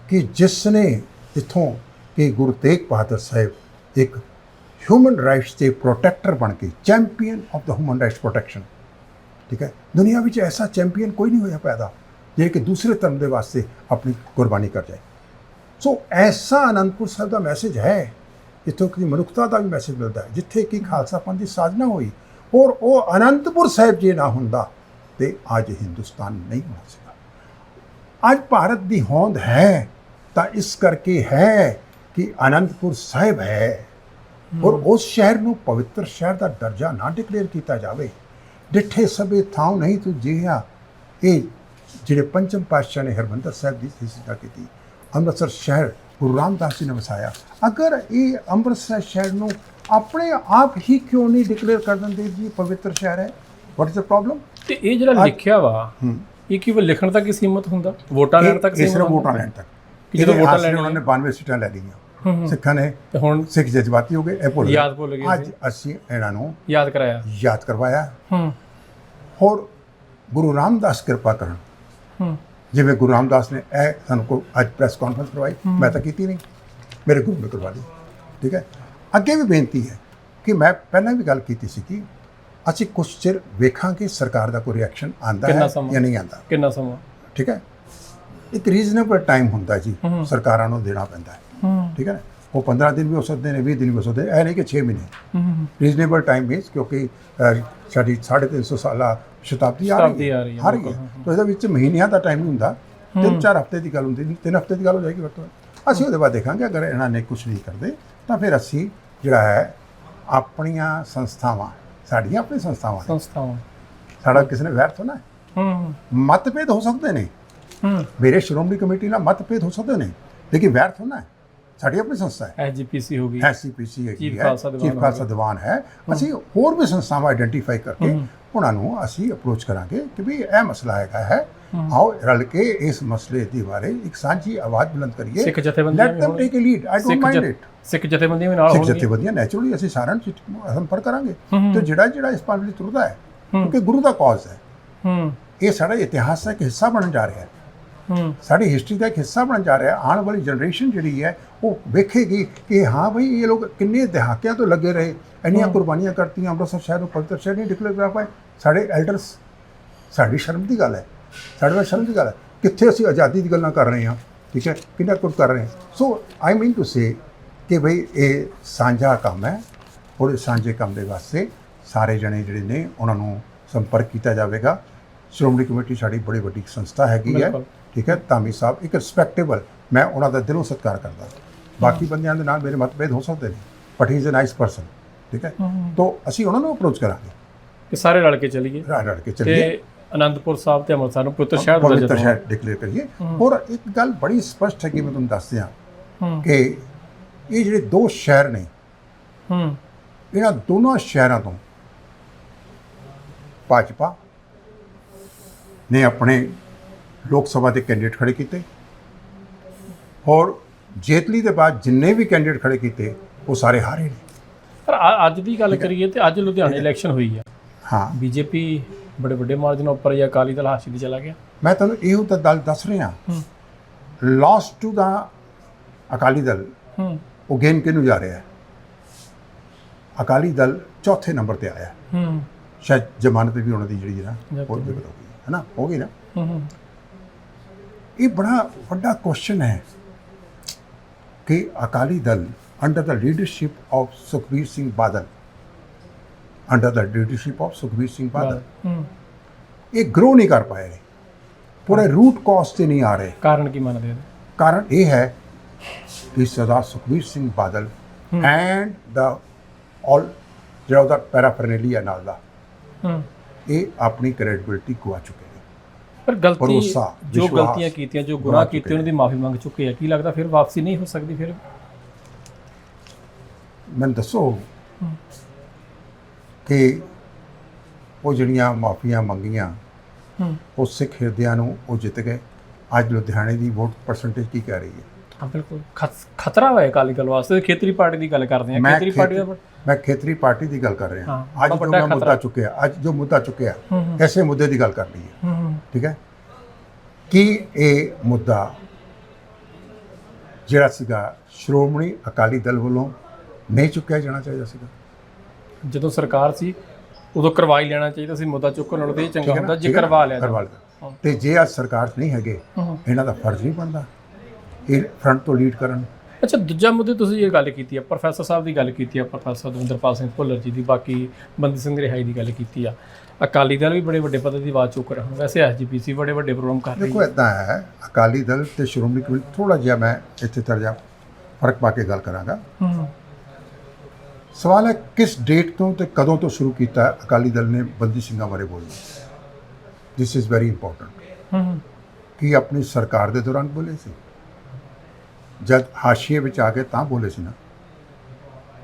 ਕਿ ਜਿਸ ਨੇ ਇਥੋਂ ਕਿ ਗੁਰੂ ਤੇਗ ਬਹਾਦਰ ਸਾਹਿਬ ਇੱਕ ਹਿਊਮਨ ਰਾਈਟਸ ਦੇ ਪ੍ਰੋਟੈਕਟਰ ਬਣ ਕੇ champion of the human rights protection ਠੀਕ ਹੈ? ਦੁਨੀਆ ਵਿੱਚ ਐਸਾ ਚੈਂਪੀਅਨ ਕੋਈ ਨਹੀਂ ਹੋਇਆ ਪੈਦਾ ਜਿਹੜੇ ਕਿ ਦੂਸਰੇ ਧਰਮ ਦੇ ਵਾਸਤੇ ਆਪਣੀ ਕੁਰਬਾਨੀ ਕਰ ਜਾਏ। ਸੋ ਐਸਾ ਅਨੰਦਪੁਰ ਸਾਹਿਬ ਦਾ ਮੈਸੇਜ ਹੈ, ਜਿੱਥੋਂ ਕਿ ਮਨੁੱਖਤਾ ਦਾ ਵੀ ਮੈਸੇਜ ਮਿਲਦਾ ਹੈ। ਜਿੱਥੇ ਕਿ ਖਾਲਸਾ ਪੰਥ ਦੀ ਸਾਜਨਾ ਹੋਈ ਔਰ ਉਹ ਅਨੰਦਪੁਰ ਸਾਹਿਬ ਜੇ ਨਾ ਹੁੰਦਾ ਤੇ ਅੱਜ ਹਿੰਦੁਸਤਾਨ ਨਹੀਂ ਹੋਣਾ ਸੀਗਾ ਅੱਜ ਭਾਰਤ ਦੀ ਹੋਂਦ ਹੈ ਤਾਂ ਇਸ ਕਰਕੇ ਹੈ ਕਿ ਅਨੰਦਪੁਰ ਸਾਹਿਬ ਹੈ। ਔਰ ਉਸ ਸ਼ਹਿਰ ਨੂੰ ਪਵਿੱਤਰ ਸ਼ਹਿਰ ਦਾ ਦਰਜਾ ਨਾ ਡਿਕਲੇਅਰ ਕੀਤਾ ਜਾਵੇ। ਡਿੱਠੇ ਸਭੇ ਥਾਉ ਨਹੀਂ ਤੂੰ ਜਿਹਾ। ਇਹ ਜਿਹੜੇ ਪੰਚਮ ਪਾਤਸ਼ਾਹ ਨੇ ਹਰਮੰਦਰ ਸਾਹਿਬ ਦੀ ਸਿੱਖਿਆ ਕੀਤੀ ਅੰਮ੍ਰਿਤਸਰ ਸ਼ਹਿਰ ਗੁਰੂ ਰਾਮਦਾਸ ਜੀ ਨੇ ਵਸਾਇਆ। ਅਗਰ ਇਹ ਅੰਮ੍ਰਿਤਸਰ ਸ਼ਹਿਰ ਨੂੰ ਆਪਣੇ ਆਪ ਹੀ ਕਿਉਂ ਨਹੀਂ ਡਿਕਲੇਅਰ ਕਰ ਦਿੰਦੇ ਜੀ? ਪਵਿੱਤਰ ਸ਼ਹਿਰ ਹੈ। ਵਾਟ ਇਜ਼ ਦ ਪ੍ਰੋਬਲਮ ਤੇ ਇਹ ਜਿਹੜਾ ਲਿਖਿਆ ਵਾ ਇਹ ਕੀ ਲਿਖਣ ਤੱਕ ਹੀ ਸੀਮਤ ਹੁੰਦਾ? ਵੋਟਾਂ ਲੈਣ ਤੱਕ ਸੀਮਤ ਸਿਰਫ? ਵੋਟਾਂ ਲੈਣ ਤੱਕ। ਕਿ ਜਦੋਂ ਵੋਟਾਂ ਲੈਣੀਆਂ- ਉਹਨਾਂ ਨੇ 92 ਸੀਟਾਂ ਲੈ ਲਈਆਂ। ਸਿੱਖਾਂ ਨੇ ਤੇ ਹੁਣ ਸਿੱਖ ਜਜ਼ਬਾਤੀ ਹੋ ਗਏ ਇਹ ਭੁੱਲ। ਯਾਦ ਭੁੱਲ ਗਏ ਅੱਜ ਅਸੀਂ। ਇਹਨਾਂ ਨੂੰ ਯਾਦ ਕਰਾਇਆ। ਯਾਦ ਕਰਵਾਇਆ। ਹੂੰ। ਹੋਰ ਗੁਰੂ ਰਾਮਦਾਸ ਕਿਰਪਾ ਕਰਨ। ਹੂੰ। ਜਿਵੇਂ ਗੁਰੂ ਰਾਮਦਾਸ ਨੇ ਇਹ ਸਾਨੂੰ ਕੋ ਅੱਜ ਪ੍ਰੈਸ ਕਾਨਫਰੰਸ ਕਰਵਾਈ। ਮੈਂ ਤਾਂ ਕੀਤੀ ਨਹੀਂ। ਮੇਰੇ ਗੁਰੂ ਨੇ ਕਰਵਾ ਲਈ ਠੀਕ ਹੈ? ਅੱਗੇ ਵੀ ਬੇਨਤੀ ਹੈ ਕਿ ਮੈਂ ਪਹਿਲਾਂ ਵੀ ਗੱਲ ਕੀਤੀ ਸੀ ਕਿ ਅਸੀਂ ਕੁਝ ਚਿਰ ਵੇਖਾਂਗੇ ਸਰਕਾਰ ਦਾ ਕੋਈ ਰਿਐਕਸ਼ਨ ਆਂਦਾ ਹੈ? ਜਾਂ ਨਹੀਂ ਆਂਦਾ ਕਿੰਨਾ ਸਮਾਂ? ਠੀਕ ਹੈ? ਇੱਕ ਰੀਜ਼ਨੇਬਲ ਟਾਈਮ ਹੁੰਦਾ ਜੀ। ਸਰਕਾਰਾਂ ਨੂੰ ਦੇਣਾ ਪੈਂਦਾ ਹੈ। ਠੀਕ ਹੈ ਉਹ 15 ਦਿਨ ਵੀ ਹੋ ਸਕਦੇ ਨੇ 20 ਦਿਨ ਵੀ ਹੋ ਸਕਦੇ ਇਹ ਨਹੀਂ ਕਿ 6 ਮਹੀਨੇ। ਰੀਜ਼ਨੇਬਲ ਟਾਈਮ ਮੀਨਸ ਕਿਉਂਕਿ ਸਾਡੀ 350 ਸਾਲਾ ਸ਼ਤਾਬਦੀ ਆ ਰਹੀ ਹੈ ਆ ਰਹੀ ਹੈ ਤਾਂ ਇਹਦੇ ਵਿੱਚ ਮਹੀਨਿਆਂ ਦਾ ਟਾਈਮ ਹੁੰਦਾ। ਤਿੰਨ ਚਾਰ ਹਫ਼ਤੇ ਦੀ ਗੱਲ ਹੁੰਦੀ ਤਿੰਨ ਹਫ਼ਤੇ ਦੀ ਗੱਲ ਹੋ ਜਾਏਗੀ ਵਰਤੋਂ ਅਸੀਂ ਉਹਦੇ ਬਾਅਦ ਦੇਖਾਂਗੇ ਅਗਰ ਇਹਨਾਂ ਨੇ ਕੁਝ ਨਹੀਂ ਕਰਦੇ ਤਾਂ ਫਿਰ ਅਸੀਂ ਜਿਹੜਾ ਹੈ ਆਪਣੀਆਂ ਸੰਸਥਾਵਾਂ ਸਾਡੀਆਂ ਆਪਣੀ ਸੰਸਥਾਵਾਂ ਨੇ। ਸੰਸਥਾਵਾਂ। ਸਾਡਾ ਕਿਸੇ ਨੇ ਵੈਰ ਥੋਣਾ ਹੂੰ। ਮਤਭੇਦ ਹੋ ਸਕਦੇ ਨੇ। ਹੂੰ। ਮੇਰੇ ਸ਼੍ਰੋਮਣੀ ਕਮੇਟੀ ਨਾਲ ਮਤਭੇਦ ਹੋ ਸਕਦੇ ਨੇ। ਲੇਕਿਨ ਵੈਰ ਥੋਣਾ ਹੈ। ਸਾਡੀ ਆਪਣੀ ਸੰਸਥਾ ਹੈ। ਐਸਜੀਪੀਸੀ ਹੋ ਗਈ। ਐਸਸੀਪੀਸੀ ਹੈਗੀ Chief ਹੈ। ਖਾਲਸਾ ਦੀਵਾਨ ਚੀਫ ਖਾਲਸਾ ਦੀਵਾਨ ਹੈ। ਅਸੀਂ ਹੋਰ ਵੀ ਸੰਸਥਾਵਾਂ ਆਇਡੈਂਟੀਫਾਈ ਕਰਕੇ। ਉਹਨਾਂ ਨੂੰ ਅਸੀਂ ਅਪਰੋਚ ਕਰਾਂਗੇ ਕਿ ਵੀ ਇਹ ਮਸਲਾ ਹੈਗਾ ਹੈ। ਆਓ ਰਲ ਕੇ ਇਸ ਮਸਲੇ ਦੇ ਬਾਰੇ ਇੱਕ ਸਾਂਝੀ ਆਵਾਜ਼ ਬੁਲੰਦ ਕਰੀਏ। ਸਿੱਖ ਜਥੇਬੰਦੀਆਂ let them। Take i don't Sikh mind ਜਥ- it ਸਿੱਖ ਜਥੇਬੰਦੀਆਂ ਵੀ ਨਾਲ ਸਿੱਖ ਹੋਣਗੀਆਂ। ਜਥੇਬੰਦੀਆਂ ਨੈਚੁਰਲੀ ਅਸੀਂ ਸਾਰਿਆਂ ਨੂੰ ਸੰਪਰਕ ਕਰਾਂਗੇ। ਤੇ ਜਿਹੜਾ ਜਿਹੜਾ ਇਸ ਪਾਸੇ ਤੁਰਦਾ ਹੈ। ਕਿਉਂਕਿ ਗੁਰੂ ਦਾ ਕਾਜ਼ ਹੈ। ਹੂੰ ਇਹ ਸਾਡਾ ਇਤਿਹਾਸ ਦਾ ਇੱਕ ਹਿੱਸਾ ਬਣਨ ਜਾ ਰਿਹਾ ਹੈ। ਹੂੰ ਸਾਡੀ ਹਿਸਟਰੀ ਦਾ ਇੱਕ ਹਿੱਸਾ ਬਣ ਜਾ ਰਿਹਾ ਆਉਣ ਵਾਲੀ ਜਨਰੇਸ਼ਨ ਜਿਹੜੀ ਹੈ ਉਹ ਵੇਖੇਗੀ ਕਿ ਹਾਂ ਭਈ ਇਹ ਲੋਕ ਕਿੰਨੇ ਦਹਾਕਿਆਂ ਤੋਂ ਲੱਗੇ ਰਹੇ। ਇੰਨੀਆਂ ਕੁਰਬਾਨੀਆਂ ਕਰਤੀਆਂ ਅੰਮ੍ਰਿਤਸਰ ਸ਼ਹਿਰ ਨੂੰ ਪਵਿੱਤਰ ਸ਼ਹਿਰ ਨਹੀਂ ਡਿਕਲੇਅਰ ਕਰ ਪਾਏ ਸਾਡੇ ਐਲਡਰਸ ਸਾਡੀ ਸ਼ਰਮ ਦੀ ਗੱਲ ਹੈ। ਸਾਡੇ ਵਿੱਚ ਸ਼ਰਮ ਦੀ ਗੱਲ ਹੈ ਕਿੱਥੇ ਅਸੀਂ ਆਜ਼ਾਦੀ ਦੀ ਗੱਲਾਂ ਕਰ ਰਹੇ ਹਾਂ ਠੀਕ ਹੈ ਕਿੰਨਾ ਕੁਝ ਕਰ ਰਹੇ ਹਾਂ। ਸੋ ਆਈ ਮੀਨ ਟੂ ਸੇ ਕਿ ਭਈ ਇਹ ਸਾਂਝਾ ਕੰਮ ਹੈ ਔਰ ਇਸ ਸਾਂਝੇ ਕੰਮ ਦੇ ਵਾਸਤੇ ਸਾਰੇ ਜਣੇ ਜਿਹੜੇ ਨੇ ਉਹਨਾਂ ਨੂੰ ਸੰਪਰਕ ਕੀਤਾ ਜਾਵੇਗਾ। ਸ਼੍ਰੋਮਣੀ ਕਮੇਟੀ ਸਾਡੀ ਬੜੀ ਵੱਡੀ ਸੰਸਥਾ ਹੈਗੀ ਹੈ। ਠੀਕ ਹੈ ਧਾਮੀ ਸਾਹਿਬ ਇੱਕ ਰਿਸਪੈਕਟੇਬਲ ਮੈਂ ਉਹਨਾਂ ਦਾ ਦਿਲੋਂ ਸਤਿਕਾਰ ਕਰਦਾ। ਬਾਕੀ ਬੰਦਿਆਂ ਦੇ ਨਾਲ ਮੇਰੇ ਮਤਭੇਦ ਹੋ ਸਕਦੇ ਨੇ but he is a nice person ਠੀਕ ਹੈ। ਤੋਂ ਅਸੀਂ ਉਹਨਾਂ ਨੂੰ ਅਪਰੋਚ ਕਰਾਂਗੇ। ਕਿ ਸਾਰੇ ਰਲ ਕੇ ਚੱਲੀਏ। ਰਲ ਕੇ ਚੱਲੀਏ। ਅਨੰਦਪੁਰ ਸਾਹਿਬ ਤੇ ਅੰਮ੍ਰਿਤਸਰ ਨੂੰ ਪਵਿੱਤਰ ਸ਼ਹਿਰ ਦਾ ਪਵਿੱਤਰ ਸ਼ਹਿਰ ਡਿਕਲੇਅਰ ਕਰੀਏ। ਔਰ ਇੱਕ ਗੱਲ ਬੜੀ ਸਪਸ਼ਟ ਹੈ ਕਿ ਮੈਂ ਤੁਹਾਨੂੰ ਦੱਸ ਦਿਆਂ ਹੂੰ। ਕਿ ਇਹ ਜਿਹੜੇ ਦੋ ਸ਼ਹਿਰ ਨੇ ਹੂੰ। ਇਹਨਾਂ ਦੋਨਾਂ ਸ਼ਹਿਰਾਂ ਤੋਂ ਭਾਜਪਾ ਨੇ ਆਪਣੇ ਲੋਕ ਸਭਾ ਦੇ ਕੈਂਡੀਡੇਟ ਖੜੇ ਕੀਤੇ। ਔਰ ਜੇਤਲੀ ਦੇ ਬਾਅਦ ਜਿੰਨੇ ਵੀ ਕੈਂਡੀਡੇਟ ਖੜੇ ਕੀਤੇ ਉਹ ਸਾਰੇ ਹਾਰੇ ਨੇ। ਪਰ ਅੱਜ ਦੀ ਗੱਲ ਕਰੀਏ ਤੇ ਅੱਜ ਲੁਧਿਆਣੇ ਇਲੈਕਸ਼ਨ ਹੋਈ ਆ। ਹਾਂ। ਬੀਜੇਪੀ ਬੜੇ ਵੱਡੇ ਮਾਰਜਨ ਉੱਪਰ ਜਾਂ ਅਕਾਲੀ ਦਲ ਹਾਸ਼ੀ ਦੀ ਚਲਾ ਗਿਆ। ਮੈਂ ਤੁਹਾਨੂੰ ਇਹੋ ਤਾਂ ਦਲ ਦੱਸ ਰਿਹਾ। Last to the Akali Dal. ਹੂੰ। ਉਹ ਗੇਨ ਕਿਹਨੂੰ ਜਾ ਰਿਹਾ ਹੈ? ਅਕਾਲੀ ਦਲ ਚੌਥੇ ਨੰਬਰ ਤੇ ਆਇਆ। ਹੈ। ਸ਼ਾਇਦ ਜ਼ਮਾਨਤ ਵੀ ਉਹਨਾਂ ਦੀ ਜਿਹੜੀ ਹੈ ਨਾ ਉਹ ਵੀ ਗਈ ਹੈ। ਨਾ? ਹੋ ਗਈ ਨਾ? ਹੂੰ ਹੂੰ। ਇਹ ਬੜਾ ਵੱਡਾ ਕੁਐਸਚਨ ਹੈ ਕਿ Akali Dal under the leadership of Sukhbir Singh Badal under the leadership of Sukhbir Singh Badal ਹੂੰ ਇਹ ਗਰੋ ਨਹੀਂ ਕਰ ਪਾਏ ਪੂਰੇ ਰੂਟ ਕਾਜ਼ ਤੇ ਨਹੀਂ ਆ ਰਹੇ। ਕਾਰਨ ਕੀ ਮੰਨਦੇ ਹੋ ਕਾਰਨ ਇਹ ਹੈ ਕਿ Sardar Sukhbir Singh Badal and the all ਜਿਹੜਾ ਉਹਦਾ ਪੈਰਾਫਰਨੇਲੀਆ ਨਾਲ ਦਾ ਇਹ ਆਪਣੀ ਕ੍ਰੈਡੀਬਿਲਿਟੀ ਗਵਾ ਚੁੱਕੇ ਨੇ। ਪਰ ਗਲਤੀ ਜੋ ਗਲਤੀਆਂ ਕੀਤੀਆਂ ਜੋ ਗੁਨਾਹ ਕੀਤੇ ਉਹਨਾਂ ਦੀ ਮਾਫੀ ਮੰਗ ਚੁੱਕੇ ਆ। ਕੀ ਲੱਗਦਾ ਫਿਰ ਵਾਪਸੀ ਨਹੀਂ ਹੋ ਸਕਦੀ ਫਿਰ? ਮੈਨੂੰ ਦੱਸੋ। ਕਿ ਉਹ ਜਿਹੜੀਆਂ ਮਾਫੀਆਂ ਮੰਗੀਆਂ ਹੂੰ। ਉਹ ਸਿੱਖ ਹਿਰਦਿਆਂ ਨੂੰ ਉਹ ਜਿੱਤ ਗਏ। ਅੱਜ ਲੁਧਿਆਣੇ ਦੀ ਵੋਟ ਪਰਸੈਂਟੇਜ ਕੀ ਕਹਿ ਰਹੀ ਹੈ? ਹਾਂ ਬਿਲਕੁਲ। ਖਤ- ਖਤਰਾ ਹੋਇਆ ਅਕਾਲੀ ਦਲ ਵਾਸਤੇ। ਖੇਤਰੀ ਪਾਰਟੀ ਦੀ ਗੱਲ ਕਰਦੇ ਆ। ਮੈਂ ਖੇਤਰੀ ਪਾਰਟੀ ਦਾ ਮੈਂ ਖੇਤਰੀ ਪਾਰਟੀ ਦੀ ਗੱਲ ਕਰ ਰਿਹਾ। ਹਾਂ, ਅੱਜ ਜੋ ਮੈਂ ਮੁੱਦਾ। ਚੁੱਕਿਆ ਅੱਜ ਜੋ ਮੁੱਦਾ ਚੁੱਕਿਆ ਹੂੰ ਹੂੰ। ਐਸੇ ਮੁੱਦੇ ਦੀ ਗੱਲ ਕਰ ਲਈ ਹੈ। ਹੂੰ, ਹੂੰ। ਠੀਕ ਹੈ? ਕੀ ਇਹ ਮੁੱਦਾ ਜਿਹੜਾ ਸੀਗਾ ਸ਼੍ਰੋਮਣੀ ਅਕਾਲੀ ਦਲ ਵੱਲੋਂ ਨਹੀਂ ਚੁੱਕਿਆ ਜਾਣਾ ਚਾਹੀਦਾ ਸੀਗਾ? ਜਦੋਂ ਸਰਕਾਰ ਸੀ ਉਦੋਂ ਕਰਵਾ ਹੀ ਲੈਣਾ ਚਾਹੀਦਾ ਸੀ ਮੁੱਦਾ ਚੁੱਕਣ ਨਾਲੋਂ ਤੇ ਇਹ ਚੰਗਾ ਹੈ ਹੁੰਦਾ? ਜੇ ਹੈ? ਕਰਵਾ ਲਿਆ ਕਰਵਾ। ਲਿਆ ਤੇ ਜੇ ਅੱਜ ਸਰਕਾਰ ਨਹੀਂ ਹੈਗੇ ਹੂੰ। ਇਹਨਾਂ ਦਾ ਫਰਜ਼ ਨਹੀਂ ਬਣਦਾ। ਇਹ ਫਰੰਟ ਤੋਂ ਲੀਡ ਕਰਨ। ਅੱਛਾ ਦੂਜਾ ਮੁੱਦੇ ਤੁਸੀਂ ਇਹ ਗੱਲ ਕੀਤੀ ਆ ਪ੍ਰੋਫੈਸਰ ਸਾਹਿਬ ਦੀ ਗੱਲ ਕੀਤੀ ਆ ਪ੍ਰੋਫੈਸਰ ਦਵਿੰਦਰਪਾਲ ਸਿੰਘ ਭੁੱਲਰ ਜੀ ਦੀ ਬਾਕੀ ਬੰਦੀ ਸਿੰਘ ਰਿਹਾਈ ਦੀ ਗੱਲ ਕੀਤੀ ਆ। ਅਕਾਲੀ ਦਲ ਵੀ ਬੜੇ ਵੱਡੇ ਪੱਧਰ ਦੀ ਆਵਾਜ਼ ਚੁੱਕ ਰਿਹਾ ਵੈਸੇ ਐਸਜੀਪੀਸੀ ਬੜੇ ਵੱਡੇ ਪ੍ਰੋਗਰਾਮ ਕਰ ਰਹੀ ਦੇਖੋ ਇਦਾਂ ਹੈ ਅਕਾਲੀ ਦਲ ਤੇ ਸ਼੍ਰੋਮਣੀ ਕਮੇਟੀ ਥੋੜਾ ਜਿਹਾ ਮੈਂ ਇੱਥੇ ਤਰ ਜਾ ਫ਼ਰਕ ਪਾ ਕੇ ਗੱਲ ਕਰਾਂਗਾ। ਹੂੰ। ਸਵਾਲ ਹੈ ਕਿਸ ਡੇਟ ਤੋਂ ਤੇ ਕਦੋਂ ਤੋਂ ਸ਼ੁਰੂ ਕੀਤਾ ਅਕਾਲੀ ਦਲ ਨੇ ਬੰਦੀ ਸਿੰਘਾਂ ਬਾਰੇ ਬੋਲਣਾ। ਥਿਸ ਇਜ਼ ਵੈਰੀ ਇੰਪੋਰਟੈਂਟ ਹੂੰ ਕੀ ਆਪਣੀ ਸਰਕਾਰ ਦੇ ਦੌਰਾਨ ਬੋਲੇ ਸੀ? ਜਦ ਹਾਸ਼ੀਏ ਵਿੱਚ ਆ ਗਏ ਤਾਂ ਬੋਲੇ ਸੀ ਨਾ।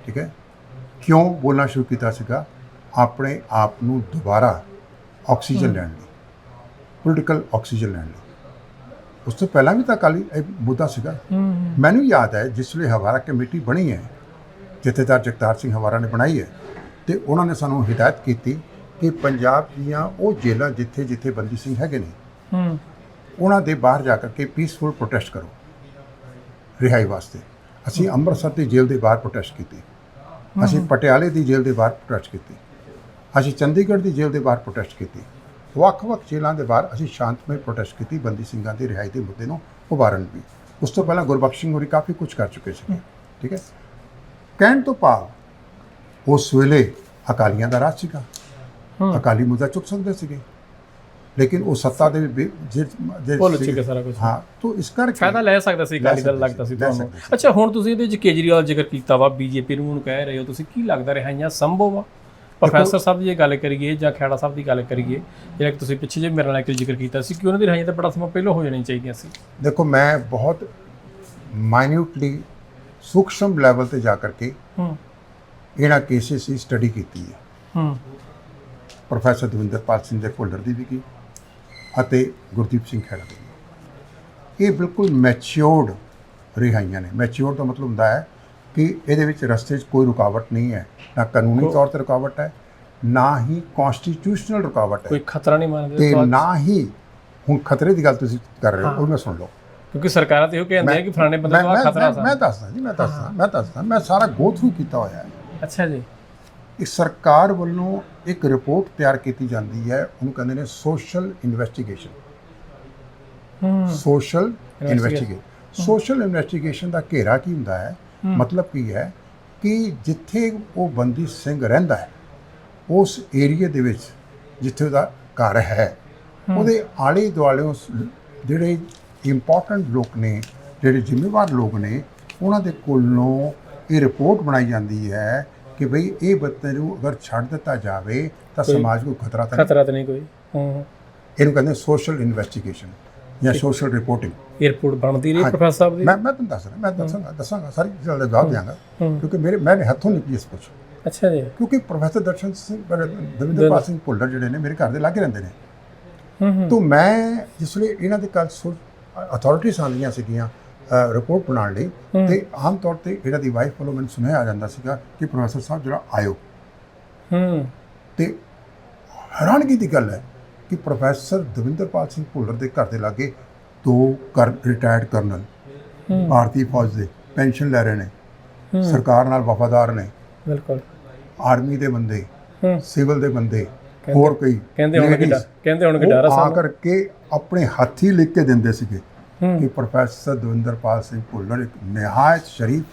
ਠੀਕ ਹੈ? ਕਿਉਂ ਬੋਲਣਾ ਸ਼ੁਰੂ ਕੀਤਾ ਸੀਗਾ? ਆਪਣੇ ਆਪ ਨੂੰ ਦੁਬਾਰਾ ਆਕਸੀਜਨ ਲੈਣ ਲਈ। ਪੋਲੀਟੀਕਲ ਆਕਸੀਜਨ ਲੈਣ ਲਈ। ਉਸ ਤੋਂ ਪਹਿਲਾਂ ਵੀ ਤਾਂ ਕਾਲੀ ਇਹ ਮੁੱਦਾ ਸੀਗਾ। ਮੈਨੂੰ ਯਾਦ ਹੈ ਜਿਸ ਵੇਲੇ ਹਵਾਰਾ ਕਮੇਟੀ ਬਣੀ ਹੈ ਜਥੇਦਾਰ ਜਗਤਾਰ ਸਿੰਘ ਹਵਾਰਾ ਨੇ ਬਣਾਈ ਹੈ ਤੇ ਉਹਨਾਂ ਨੇ ਸਾਨੂੰ ਹਦਾਇਤ ਕੀਤੀ ਕਿ ਪੰਜਾਬ ਦੀਆਂ ਉਹ ਜੇਲ੍ਹਾਂ ਜਿੱਥੇ ਜਿੱਥੇ ਬੰਦੀ ਸਿੰਘ ਹੈਗੇ ਨੇ ਹੂੰ। ਉਹਨਾਂ ਦੇ ਬਾਹਰ ਜਾ ਕਰਕੇ ਪੀਸਫੁਲ ਪ੍ਰੋਟੈਸਟ ਕਰੋ ਰਿਹਾਈ ਵਾਸਤੇ। ਅਸੀਂ ਅੰਮ੍ਰਿਤਸਰ ਦੀ ਜੇਲ੍ਹ ਦੇ ਬਾਹਰ ਪ੍ਰੋਟੈਸਟ ਕੀਤੀ। ਅਸੀਂ ਪਟਿਆਲੇ ਦੀ ਜੇਲ੍ਹ ਦੇ ਬਾਹਰ ਪ੍ਰੋਟੈਸਟ ਕੀਤੀ। ਅਸੀਂ ਚੰਡੀਗੜ੍ਹ ਦੀ ਜੇਲ੍ਹ ਦੇ ਬਾਹਰ ਪ੍ਰੋਟੈਸਟ ਕੀਤੀ। ਵੱਖ-ਵੱਖ ਜੇਲ੍ਹਾਂ ਦੇ ਬਾਹਰ ਅਸੀਂ ਸ਼ਾਂਤਮਈ ਪ੍ਰੋਟੈਸਟ ਕੀਤੀ ਬੰਦੀ ਸਿੰਘਾਂ ਦੀ ਰਿਹਾਈ ਦੇ ਮੁੱਦੇ ਨੂੰ ਉਭਾਰਨ ਵੀ। ਉਸ ਤੋਂ ਪਹਿਲਾਂ ਗੁਰਬਖਸ਼ ਸਿੰਘ ਹੋਰੀ ਕਾਫੀ ਕੁਝ ਕਰ ਚੁੱਕੇ ਸੀ ਠੀਕ ਹੈ? ਕਹਿਣ ਤੋਂ ਭਾਵ ਉਸ ਵੇਲੇ ਅਕਾਲੀਆਂ ਦਾ ਰਾਜ ਸੀਗਾ। ਅਕਾਲੀ ਮੁੱਦਾ ਚੁੱਕ ਸਕਦੇ ਸੀਗੇ। ਲੇਕਿਨ ਉਹ ਸੱਤਾ ਦੇ ਵੀ ਜੇ ਜੇ ਭੁੱਲ ਚੁੱਕੇ ਸਾਰਾ ਕੁਝ ਹਾਂ ਤਾਂ ਇਸ ਕਰਕੇ ਫਾਇਦਾ ਲੈ ਸਕਦਾ ਸੀ ਅਕਾਲੀ ਦਲ ਲੱਗਦਾ ਸੀ ਤੁਹਾਨੂੰ। ਅੱਛਾ ਹੁਣ ਤੁਸੀਂ ਇਹਦੇ ਵਿੱਚ ਕੇਜਰੀਵਾਲ ਜ਼ਿਕਰ ਕੀਤਾ ਵਾ ਬੀਜੇਪੀ ਨੂੰ ਹੁਣ ਕਹਿ ਰਹੇ ਹੋ ਤੁਸੀਂ ਕੀ ਲੱਗਦਾ ਰਿਹਾਈਆਂ ਸੰਭਵ ਆ ਪ੍ਰੋਫੈਸਰ ਸਾਹਿਬ ਦੀ ਜੇ ਗੱਲ ਕਰੀਏ ਜਾਂ ਖੇੜਾ ਸਾਹਿਬ ਦੀ ਗੱਲ ਕਰੀਏ ਜਿਹੜਾ ਤੁਸੀਂ ਪਿੱਛੇ ਜੇ ਮੇਰੇ ਨਾਲ ਇੱਕ ਜ਼ਿਕਰ ਕੀਤਾ ਸੀ ਕਿ ਉਹਨਾਂ ਦੀ ਰਿਹਾਈਆਂ ਤਾਂ ਬੜਾ ਸਮਾਂ ਪਹਿਲਾਂ ਹੋ ਜਾਣੀਆਂ ਚਾਹੀਦੀਆਂ ਸੀ। ਦੇਖੋ ਮੈਂ ਬਹੁਤ ਮਾਈਨਿਊਟਲੀ ਸੂਖਸ਼ਮ ਲੈਵਲ ਤੇ ਜਾ ਕਰਕੇ ਹੂੰ। ਇਹਨਾਂ ਕੇਸਿਸ ਦੀ ਸਟੱਡੀ ਕੀਤੀ ਹੈ। ਹੂੰ। ਪ੍ਰੋਫੈਸਰ ਦਵਿੰਦਰਪਾਲ ਸਿੰਘ ਦੇ ਭੁੱਲਰ ਦੀ ਵੀ ਕੀ ਅਤੇ ਗੁਰਦੀਪ ਸਿੰਘ ਖੇੜਾ ਦੀ ਵੀ। ਇਹ ਬਿਲਕੁਲ ਮੈਚਿਓਰਡ ਰਿਹਾਈਆਂ ਨੇ। ਮੈਚਿਓਰਡ ਦਾ ਮਤਲਬ ਹੁੰਦਾ ਹੈ ਕਿ ਇਹਦੇ ਵਿੱਚ ਰਸਤੇ 'ਚ ਕੋਈ ਰੁਕਾਵਟ ਨਹੀਂ ਹੈ। ਨਾ ਕਾਨੂੰਨੀ ਤੌਰ ਤੇ ਰੁਕਾਵਟ ਹੈ ਨਾ ਹੀ ਕਨਸਟੀਟਿਊਸ਼ਨਲ ਰੁਕਾਵਟ ਹੈ। ਕੋਈ ਖਤਰਾ ਨਹੀਂ ਮੰਨਦੇ ਤੇ? ਨਾ ਹੀ ਹੁਣ ਖਤਰੇ ਦੀ ਗੱਲ ਤੁਸੀਂ ਕਰ ਰਹੇ ਹੋ। ਉਹ ਮੈਂ ਸੁਣ ਲਓ। ਕਿਉਂਕਿ ਸਰਕਾਰਾਂ ਤੇ ਇਹੋ ਕਹਿੰਦੇ ਆ ਕਿ ਫਲਾਣੇ ਬੰਦੇ ਮੈਂ- ਖਤਰਾ ਮੈਂ- ਮੈਂ ਦੱਸਦਾ ਜੀ ਮੈਂ ਦੱਸਦਾ ਮੈਂ ਦੱਸਦਾ। ਮੈਂ ਸਾਰਾ ਗੋ ਥਰੂ ਕੀਤਾ ਹੋਇਆ ਹੈ। ਅੱਛਾ ਜੀ। ਇਹ ਸਰਕਾਰ ਵੱਲੋਂ ਇੱਕ ਰਿਪੋਰਟ ਤਿਆਰ ਕੀਤੀ ਜਾਂਦੀ ਹੈ ਉਹਨੂੰ ਕਹਿੰਦੇ ਨੇ ਸੋਸ਼ਲ ਇਨਵੈਸਟੀਗੇਸ਼ਨ ਹੂੰ। ਸੋਸ਼ਲ ਇਨਵੈਸਟੀਗੇਸ਼ਨ ਸੋਸ਼ਲ ਇਨਵੈਸਟੀਗੇਸ਼ਨ ਦਾ ਘੇਰਾ ਕੀ ਹੁੰਦਾ ਹੈ? ਮਤਲਬ ਕੀ ਹੈ ਕਿ ਜਿੱਥੇ ਉਹ ਬੰਦੀ ਸਿੰਘ ਰਹਿੰਦਾ ਹੈ ਉਸ ਏਰੀਆ ਦੇ ਵਿੱਚ ਜਿੱਥੇ ਉਹਦਾ ਘਰ ਹੈ ਉਹਦੇ ਆਲੇ ਦੁਆਲੇ ਉਸ ਜਿਹੜੇ ਇੰਪੋਰਟੈਂਟ ਲੋਕ ਨੇ ਜਿਹੜੇ ਜ਼ਿੰਮੇਵਾਰ ਲੋਕ ਨੇ ਉਹਨਾਂ ਦੇ ਕੋਲੋਂ ਇਹ ਰਿਪੋਰਟ ਬਣਾਈ ਜਾਂਦੀ ਹੈ ਕਿ ਭਈ ਇਹ ਬੱਚੇ ਨੂੰ ਅਗਰ ਛੱਡ ਦਿੱਤਾ ਜਾਵੇ ਤਾਂ ਸਮਾਜ ਨੂੰ ਖਤਰਾ ਤਾਂ। ਖਤਰਾ ਤਾਂ ਨਹੀਂ ਕੋਈ। ਹੂੰ ਇਹਨੂੰ ਕਹਿੰਦੇ ਸੋਸ਼ਲ ਇਨਵੈਸਟੀਗੇਸ਼ਨ ਜਾਂ ਸੋਸ਼ਲ ਰਿਪੋਰਟਿੰਗ 에어ਪੋਰਟ ਬਣਦੀ ਰਹੀ। ਪ੍ਰੋਫੈਸਰ ਸਾਹਿਬ ਦੀ? ਮੈਂ ਮੈਂ ਤੁਹਾਨੂੰ ਦੱਸ ਰਿਹਾ ਮੈਂ ਦੱਸਾਂਗਾ ਦੱਸਾਂਗਾ ਸਾਰੀ ਗੱਲ ਦਾ ਜਵਾਬ ਦਿਆਂਗਾ। ਕਿਉਂਕਿ ਮੇਰੇ ਮੇਰੇ ਹੱਥੋਂ ਨਿਕਲੀ ਇਸ ਕੁਛ ਅੱਛਾ ਜੀ। ਕਿਉਂਕਿ ਪ੍ਰੋਫੈਸਰ ਦਰਸ਼ਨ ਸਿੰਘ ਦਵਿੰਦਰਪਾਲ ਸਿੰਘ ਭੁੱਲਰ ਜਿਹੜੇ ਨੇ ਮੇਰੇ ਘਰ ਦੇ ਲਾਗੇ ਰਹਿੰਦੇ ਨੇ। ਹੂੰ ਹੂੰ। ਤੋਂ ਮੈਂ ਜਿਸ ਵੇਲੇ ਇਹਨਾਂ ਦੇ ਕੱਲ ਅਥਾਰਟੀਜ਼ ਆਉਂਦੀਆਂ ਸੀਗੀਆਂ ਰਿਪੋਰਟ ਬਣਾਉਣ ਲਈ। ਤੇ ਆਮ ਤੌਰ ਤੇ ਇਹਨਾਂ ਦੀ ਵਾਈਫ ਵੱਲੋਂ ਮੈਨੂੰ ਸੁਣਿਆ ਆ ਜਾਂਦਾ ਸੀਗਾ ਕਿ ਪ੍ਰੋਫੈਸਰ ਸਾਹਿਬ ਜਿਹੜਾ ਆਇਓ। ਹੂੰ। ਤੇ ਹੈਰਾਨਗੀ ਦੀ ਗੱਲ ਹੈ ਕਿ ਪ੍ਰੋਫੈਸਰ ਦਵਿੰਦਰਪਾਲ ਸਿੰਘ ਭੁੱਲਰ ਦੇ ਘਰ ਦੇ ਲਾਗੇ ਦੋ ਕਰ ਰਿਟਾਇਰਡ ਕਰਨਲ ਭਾਰਤੀ ਫੌਜ ਦੇ ਪੈਨਸ਼ਨ ਲੈ ਰਹੇ ਨੇ। ਸਰਕਾਰ ਨਾਲ ਵਫਾਦਾਰ ਨੇ। ਬਿਲਕੁਲ। ਆਰਮੀ ਦੇ ਬੰਦੇ ਸਿਵਲ ਦੇ ਬੰਦੇ ਹੋਰ ਕਈ? ਕਹਿੰਦੇ ਹੁਣ ਕਿ ਕਹਿੰਦੇ ਹੁਣ ਕਿ ਡਰ ਆ ਕਰਕੇ ਆਪਣੇ ਹੱਥੀ ਲਿਖ ਕੇ ਦਿੰਦੇ ਸੀਗੇ ਕਿ ਪ੍ਰੋਫੈਸਰ ਦਵਿੰਦਰਪਾਲ ਸਿੰਘ ਭੁੱਲਰ ਇੱਕ ਨਿਹਾਇਤ ਸ਼ਰੀਫ।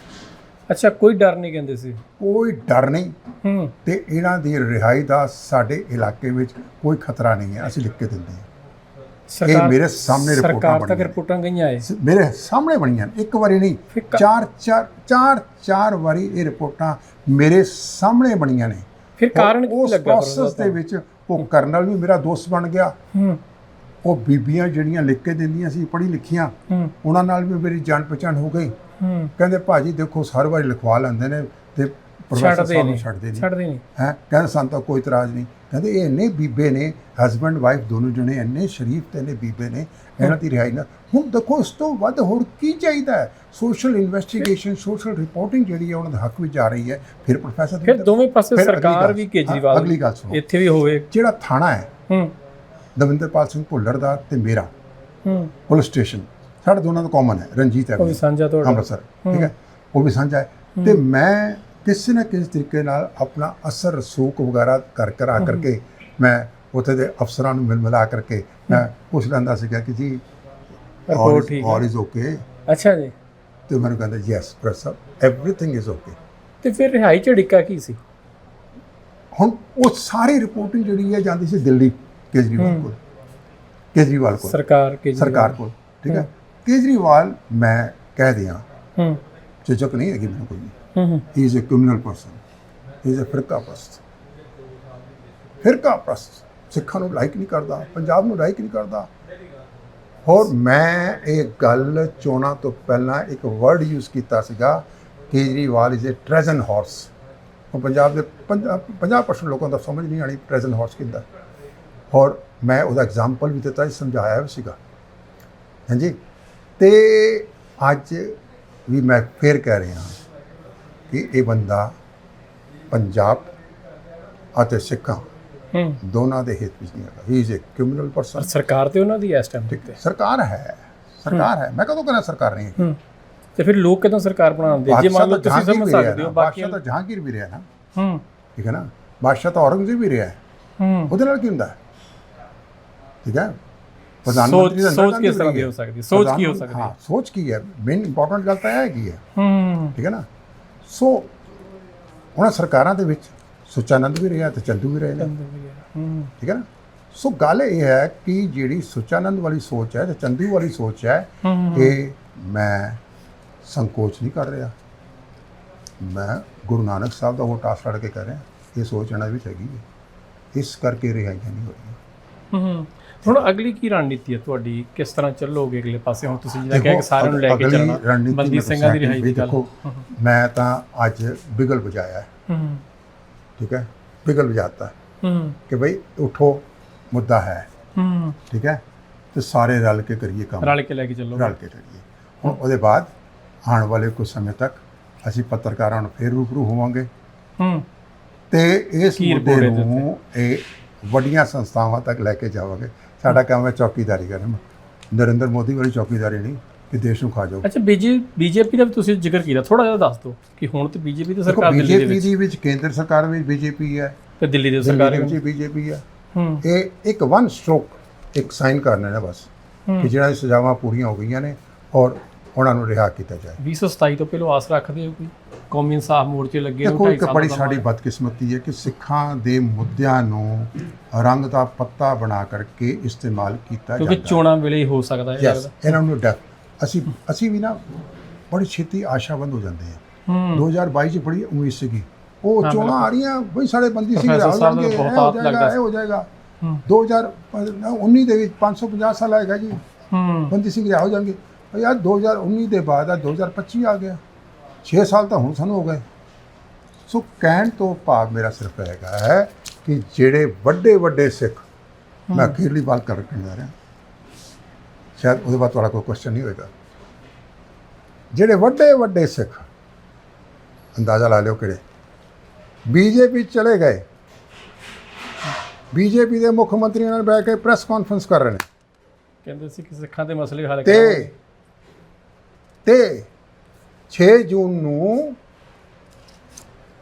ਅੱਛਾ ਕੋਈ ਡਰ ਨਹੀਂ ਕਹਿੰਦੇ ਸੀ? ਕੋਈ ਡਰ ਨਹੀਂ। ਹੂੰ। ਤੇ ਇਹਨਾਂ ਦੀ ਰਿਹਾਈ ਦਾ ਸਾਡੇ ਇਲਾਕੇ ਵਿੱਚ ਕੋਈ ਖਤਰਾ ਨਹੀਂ ਹੈ ਅਸੀਂ ਲਿਖ ਕੇ ਦਿੰਦੇ ਹਾਂ। ਸਰਕਾਰ ਮੇਰੇ ਸਾਹਮਣੇ ਰਿਪੋਰਟਾਂ ਸਰਕਾਰ ਤੱਕ ਬਣੀਆਂ। ਰਿਪੋਰਟਾਂ ਗਈਆਂ ਏ। ਮੇਰੇ ਸਾਹਮਣੇ ਬਣੀਆਂ ਇੱਕ ਵਾਰੀ ਨਹੀਂ ਚਾਰ ਚਾਰ ਚਾਰ ਚਾਰ ਵਾਰੀ ਇਹ ਰਿਪੋਰਟਾਂ ਮੇਰੇ ਸਾਹਮਣੇ ਬਣੀਆਂ ਨੇ। ਫਿਰ ਕਾਰਨ ਕੀ ਉਸ ਲੱਗਾ ਪ੍ਰੋਸੈਸ ਦੇ ਵਿੱਚ ਉਹ ਕਰਨਲ ਵੀ ਮੇਰਾ ਦੋਸਤ ਬਣ ਗਿਆ। ਹੂੰ। ਉਹ ਬੀਬੀਆਂ ਜਿਹੜੀਆਂ ਲਿਖ ਕੇ ਦਿੰਦੀਆਂ ਸੀ ਪੜ੍ਹੀ ਲਿਖੀਆਂ ਹੂੰ। ਉਹਨਾਂ ਨਾਲ ਵੀ ਮੇਰੀ ਜਾਣ ਪਛਾਣ ਹੋ ਗਈ। ਹੂੰ। ਕਹਿੰਦੇ ਭਾਜੀ ਦੇਖੋ ਹਰ ਵਾਰੀ ਲਿਖਵਾ ਲੈਂਦੇ ਨੇ। ਪ੍ਰੋਫੈਸਰ ਸਾਹਿਬ ਨੂੰ ਛੱਡਦੇ ਨਹੀਂ। ਛੱਡਦੇ ਨਹੀਂ। ਹੈ? ਕਹਿੰਦੇ ਸਾਨੂੰ ਤਾਂ ਕੋਈ ਇਤਰਾਜ਼ ਨਹੀਂ। ਕਹਿੰਦੇ ਇਹ ਇੰਨੇ ਬੀਬੇ ਨੇ ਹਸਬੰਡ ਵਾਈਫ ਦੋਨੋਂ ਜਣੇ ਇੰਨੇ ਸ਼ਰੀਫ ਤੇ ਨੇ ਬੀਬੇ ਨੇ ਇਹਨਾਂ ਦੀ ਰਿਹਾਈ ਨਾਲ। ਹੁਣ ਦੇਖੋ ਇਸ ਤੋਂ ਵੱਧ ਹੋਰ ਕੀ ਚਾਹੀਦਾ ਹੈ? ਸੋਸ਼ਲ ਇਨਵੈਸਟੀਗੇਸ਼ਨ ਸੋਸ਼ਲ ਰਿਪੋਰਟਿੰਗ ਜਿਹੜੀ ਹੈ ਉਹਨਾਂ ਦੇ ਹੱਕ ਵਿੱਚ ਜਾ ਰਹੀ ਹੈ। ਫਿਰ ਪ੍ਰੋਫੈਸਰ ਫਿਰ ਦੋਵੇਂ ਪਾਸੇ ਸਰਕਾਰ ਵੀ ਹਾਂ, ਕੇਜਰੀਵਾਲ ਅਗਲੀ ਗੱਲ ਸੁਣੋ। ਇੱਥੇ ਵੀ ਹੋਵੇ। ਜਿਹੜਾ ਥਾਣਾ ਹੈ ਹੂੰ। ਦਵਿੰਦਰਪਾਲ ਸਿੰਘ ਭੁੱਲਰ ਦਾ ਤੇ ਮੇਰਾ ਹੂੰ। Police station. ਸਾਡੇ ਦੋਨਾਂ ਦਾ ਕਾਮਨ ਹੈ ਰਣਜੀਤ ਉਹ ਵੀ ਸਾਂਝਾ ਤੁਹਾਡਾ। ਅੰਮ੍ਰਿਤਸਰ ਠੀਕ ਹੈ? ਉਹ ਵੀ ਸਾਂਝਾ ਹੈ। ਤੇ ਮੈਂ ਕਿਸੇ ਨਾ ਕਿਸੇ ਤਰੀਕੇ ਨਾਲ ਆਪਣਾ ਅਸਰ ਰਸੂਖ ਵਗੈਰਾ ਕਰ ਕਰ ਆ ਕਰਕੇ ਮੈਂ ਉੱਥੇ ਦੇ ਅਫਸਰਾਂ ਨੂੰ ਮਿਲ ਮਿਲਾ ਕਰਕੇ ਮੈਂ ਪੁੱਛ ਲੈਂਦਾ ਸੀਗਾ ਕਿ ਜੀ ਰਿਪੋਰਟ ਠੀਕ ਆਲ ਹੈ ਇਜ਼ ਓਕੇ ਅੱਛਾ ਜੀ। ਤੇ ਮੈਨੂੰ ਕਹਿੰਦੇ yes press everything is okay ਤੇ ਫਿਰ ਰਿਹਾਈ ਡਿੱਕਾ ਕੀ ਸੀ? ਹੁਣ ਉਹ ਸਾਰੀ ਰਿਪੋਰਟਿੰਗ ਜਿਹੜੀ ਹੈ ਜਾਂਦੀ ਸੀ ਦਿੱਲੀ ਕੇਜਰੀਵਾਲ ਕੋਲ। ਕੇਜਰੀਵਾਲ ਕੋਲ। ਸਰਕਾਰ ਕੇਜਰੀਵਾਲ। ਸਰਕਾਰ ਕੋਲ ਠੀਕ ਹੈ? ਕੇਜਰੀਵਾਲ ਮੈਂ ਕਹਿ ਦਿਆਂ ਹੂੰ ਚਿਚਕ ਨਹੀਂ ਹੈਗੀ ਮੈਨੂੰ ਕੋਈ he is a criminal person. He is a ਫਿਰਕਾ ਪ੍ਰਸਤ ਫਿਰਕਾ ਪ੍ਰਸਤ ਸਿੱਖਾਂ ਨੂੰ ਲਾਈਕ ਨਹੀਂ ਕਰਦਾ ਪੰਜਾਬ ਨੂੰ ਲਾਈਕ ਨਹੀਂ ਕਰਦਾ ਹੋਰ ਮੈਂ ਇਹ ਗੱਲ ਚੋਣਾਂ ਤੋਂ ਪਹਿਲਾਂ ਇੱਕ ਵਰਡ ਯੂਜ਼ ਕੀਤਾ ਸੀਗਾ Kejriwal is a Trojan horse ਉਹ ਪੰਜਾਬ ਦੇ 50% ਲੋਕਾਂ ਦਾ ਸਮਝ ਨਹੀਂ ਆਣੀ ਟ੍ਰੈਜਨ ਹਾਰਸ ਕਿੱਦਾਂ ਔਰ ਮੈਂ ਉਹਦਾ ਐਗਜ਼ਾਮਪਲ ਵੀ ਦਿੱਤਾ ਸੀ ਸਮਝਾਇਆ ਵੀ ਸੀਗਾ ਹਾਂਜੀ ਤੇ ਅੱਜ ਵੀ ਮੈਂ ਫੇਰ ਕਹਿ ਰਿਹਾ ਕਿ ਇਹ ਬੰਦਾ ਪੰਜਾਬ ਅਤੇ ਸਿੱਖਾਂ ਹੂੰ। ਦੋਨਾਂ ਦੇ ਹਿੱਤ ਵਿੱਚ ਨਹੀਂ ਹੈਗਾ। ਹੀ ਇਜ਼ ਅ ਕ੍ਰਿਮੀਨਲ ਪਰ ਪਰਸਨ ਸਰਕਾਰ ਤੇ ਉਹਨਾਂ ਦੀ ਇਸ ਟਾਈਮ ਤੇ ਸਰਕਾਰ ਹੈ। ਸਰਕਾਰ ਹੈ। ਮੈਂ ਕਦੋਂ ਕਹਿੰਦਾ ਸਰਕਾਰ ਨਹੀਂ ਹੈ ਹੂੰ। ਤੇ ਫਿਰ ਲੋਕ ਕਿਦਾਂ ਸਰਕਾਰ ਬਣਾਉਂਦੇ ਜੇ ਮੰਨ ਲਓ ਤੁਸੀਂ ਸਮਝ ਸਕਦੇ ਹੋ ਬਾਕੀ ਤਾਂ ਜਹਾਂਗੀਰ ਵੀ ਰਿਹਾ ਨਾ। ਹੂੰ। ਠੀਕ ਹੈ ਨਾ? ਬਾਦਸ਼ਾਹ ਤਾਂ ਔਰੰਗਜ਼ੇਬ ਵੀ ਰਿਹਾ ਹੈ। ਹੂੰ। ਉਹਦੇ ਨਾਲ ਕੀ ਹੁੰਦਾ? ਹੈ? ਠੀਕ ਹੈ? ਪ੍ਰਧਾਨ ਸੋਚ ਮੰਤਰੀ ਦਾ ਸੋਚ ਕਿਸ ਤਰ੍ਹਾਂ ਵੀ ਦੀ ਹੋ। ਸਕਦੀ? ਸੋਚ ਕੀ ਹੋ ਸਕਦੀ ਹਾਂ? ਸੋਚ ਕੀ ਹੈ? ਮੇਨ ਇੰਪੋਰਟੈਂਟ ਗੱਲ ਤਾਂ ਇਹ ਹੈਗੀ ਹੈ। ਹੂੰ। ਠੀਕ ਹੈ ਨਾ? ਸੋ ਉਹਨਾਂ ਸਰਕਾਰਾਂ ਦੇ ਵਿੱਚ ਸੁਚਾਨੰਦ ਵੀ ਰਿਹਾ ਤੇ ਚੰਦੂ ਵੀ ਰਹੇ ਨੇ। ਹੂੰ। ਠੀਕ ਹੈ ਨਾ? ਸੋ ਗੱਲ ਇਹ ਹੈ ਕਿ ਜਿਹੜੀ ਸੁਚਾਨੰਦ ਵਾਲੀ ਸੋਚ ਹੈ ਤੇ ਚੰਦੂ ਵਾਲੀ ਸੋਚ ਹੈ ਇਹ ਮੈਂ ਸੰਕੋਚ ਨਹੀਂ ਕਰ ਰਿਹਾ। ਮੈਂ ਗੁਰੂ ਨਾਨਕ ਸਾਹਿਬ ਦਾ ਉਹ ਟਾਸ ਲੜ ਕੇ ਕਰ ਰਿਹਾ ਇਹ ਸੋਚ ਇਹਨਾਂ ਵਿੱਚ ਹੈਗੀ ਹੈ। ਇਸ ਕਰਕੇ ਰਿਹਾਈਆਂ ਨਹੀਂ ਹੋ ਰਹੀਆਂ। ਹੂੰ। ਹੁਣ ਅਗਲੀ ਕੀ ਰਣਨੀਤੀ ਹੈ ਤੁਹਾਡੀ? ਕਿਸ ਤਰ੍ਹਾਂ ਚੱਲੋਗੇ ਅਗਲੇ ਪਾਸੇ? ਹੁਣ ਤੁਸੀਂ ਜਿਹੜਾ ਕਿਹਾ ਕਿ ਸਾਰਿਆਂ ਨੂੰ ਲੈ ਕੇ ਚੱਲਣਾ ਬੰਦੀ ਸਿੰਘਾਂ ਦੀ ਰਿਹਾਈ ਦੀ ਗੱਲ। ਦੇਖੋ, ਮੈਂ ਤਾਂ ਅੱਜ ਬਿਗਲ ਵਜਾਇਆ ਹੈ, ਠੀਕ ਹੈ? ਬਿਗਲ ਵਜਾਤਾ ਹੈ ਕਿ ਭਾਈ ਉਠੋ ਮੁੱਦਾ ਹੈ। ਹੂੰ ਠੀਕ ਹੈ? ਤੇ ਸਾਰੇ ਰਲ ਕੇ ਕਰੀਏ ਕੰਮ। ਰਲ ਕੇ ਲੈ ਕੇ ਚੱਲੋਗੇ? ਰਲ ਕੇ ਕਰੀਏ। ਹੁਣ ਉਹਦੇ ਬਾਅਦ ਆਉਣ ਵਾਲੇ ਕੁਝ ਸਮੇਂ ਤੱਕ ਅਸੀਂ ਪੱਤਰਕਾਰਾਂ ਨੂੰ ਫੇਰ ਰੂਬਰੂ ਹੋਵਾਂਗੇ। ਹੂੰ। ਤੇ ਇਸ ਮੁੱਦੇ ਨੂੰ ਇਹ ਵੱਡੀਆਂ ਸੰਸਥਾਵਾਂ ਤੱਕ ਲੈ ਕੇ ਜਾਵਾਂਗੇ। ਸਾਡਾ ਕੰਮ ਹੈ ਚੌਕੀਦਾਰੀ ਕਰਨਾ। ਨਰਿੰਦਰ ਮੋਦੀ ਵਾਲੀ ਚੌਕੀਦਾਰੀ ਨਹੀਂ ਕਿ ਦੇਸ਼ ਨੂੰ ਖਾ ਜਾਓ ਅੱਛਾ ਬੀਜੇ ਬੀਜੇਪੀ ਦਾ ਵੀ ਤੁਸੀਂ ਜ਼ਿਕਰ ਕੀਤਾ ਥੋੜਾ ਜਿਹਾ ਦੱਸ ਦਿਓ ਕਿ ਹੁਣ ਤੇ ਬੀਜੇਪੀ ਦੀ ਸਰਕਾਰ ਦਿੱਲੀ ਦੇ ਬੀਜੇਪੀ ਵਿੱਚ। ਦੀ ਵਿੱਚ ਕੇਂਦਰ ਸਰਕਾਰ ਵਿੱਚ ਬੀਜੇਪੀ ਹੈ। ਤੇ ਦਿੱਲੀ ਦੀ ਸਰਕਾਰ ਵਿੱਚ ਬੀਜੇਪੀ ਹੈ। ਹੂੰ। ਇਹ ਇੱਕ ਵਨ ਸਟ੍ਰੋਕ ਇੱਕ ਸਾਈਨ ਕਰਨਾ ਹੈ ਬਸ। ਕਿ ਜਿਹੜਾ ਸਜ਼ਾਵਾਂ ਪੂਰੀਆਂ ਹੋ ਗਈਆਂ ਨੇ ਔਰ ਉਹਨਾਂ ਨੂੰ ਰਿਹਾ ਕੀਤਾ ਜਾਏ। 2027 ਤੋਂ ਪਹਿਲਾਂ ਆਸ ਰੱਖਦੇ ਹੋ ਕੋਈ? ਕੌਮੀ ਇਨਸਾਫ ਮੋਰਚੇ ਲੱਗੇ ਨੂੰ ਸਾਲ ਬੜੀ ਸਾਡੀ ਬਦਕਿਸਮਤੀ ਹੈ ਕਿ ਸਿੱਖਾਂ ਦੇ ਮੁੱਦਿਆਂ ਨੂੰ ਰੰਗ ਦਾ ਪੱਤਾ ਬਣਾ ਕਰਕੇ ਇਸਤੇਮਾਲ ਕੀਤਾ ਕਿਉਂਕਿ ਜਾਂਦਾ ਚੋਣਾਂ ਵੇਲੇ ਹੀ ਹੋ ਸਕਦਾ ਹੈ ਯੈਸ ਇਹਨਾਂ ਨੂੰ ਡਰ ਅਸੀਂ ਅਸੀਂ ਵੀ ਨਾ ਬੜੀ ਛੇਤੀ ਆਸ਼ਾਵੰਦ ਹੋ ਜਾਂਦੇ ਹਾਂ। ਹੂੰ। 2022 ਚ ਬੜੀ ਉਮੀਦ ਸੀਗੀ। ਉਹ ਚੋਣਾਂ ਆ ਰਹੀਆਂ ਬਈ ਸਾਡੇ ਬੰਦੀ ਸਿੰਘ ਜਾਣਗੇ ਇਹ ਬਹੁਤ ਲੱਗਦਾ। ਇਹ ਹੋ ਜਾਏਗਾ। ਹੂੰ। 2019 ਦੇ ਵਿੱਚ 550 ਸਾਲ ਆਏਗਾ ਜੀ। ਹੂੰ। ਬੰਦੀ ਸਿੰਘ ਰਿਹਾ ਹੋ ਜਾਣਗੇ ਯਾਰ 2019 ਦੇ ਬਾਅਦ ਆ 2025 ਆ ਗਿਆ। 6 ਸਾਲ ਤਾਂ ਹੁਣ ਸਾਨੂੰ ਹੋ ਗਏ। ਸੋ ਕਹਿਣ ਤੋਂ ਭਾਵ ਮੇਰਾ ਸਿਰਫ ਹੈਗਾ ਹੈ ਕਿ ਜਿਹੜੇ ਵੱਡੇ ਵੱਡੇ ਸਿੱਖ ਮੈਂ ਅਖੀਰਲੀ ਬਾਤ ਕਰ ਜਾ ਰਿਹਾ। ਸ਼ਾਇਦ ਉਹਦੇ ਬਾਅਦ ਤੁਹਾਡਾ ਕੋਈ ਕੁਐਸਚਨ ਨਹੀਂ ਹੋਏਗਾ। ਜਿਹੜੇ ਵੱਡੇ ਵੱਡੇ ਸਿੱਖ ਅੰਦਾਜ਼ਾ ਲਾ ਲਿਓ ਕਿਹੜੇ? ਬੀਜੇਪੀ ਚਲੇ ਗਏ। ਬੀਜੇਪੀ ਦੇ ਮੁੱਖ ਮੰਤਰੀ ਨਾਲ ਬੈਠ ਕੇ ਪ੍ਰੈਸ ਕਾਨਫਰੰਸ ਕਰ ਰਹੇ ਨੇ। ਕਹਿੰਦੇ ਸੀ ਕਿ ਸਿੱਖਾਂ ਦੇ ਮਸਲੇ ਹੱਲ ਤੇ ਕਰਾਂਗੇ। ਤੇ 6 ਜੂਨ ਨੂੰ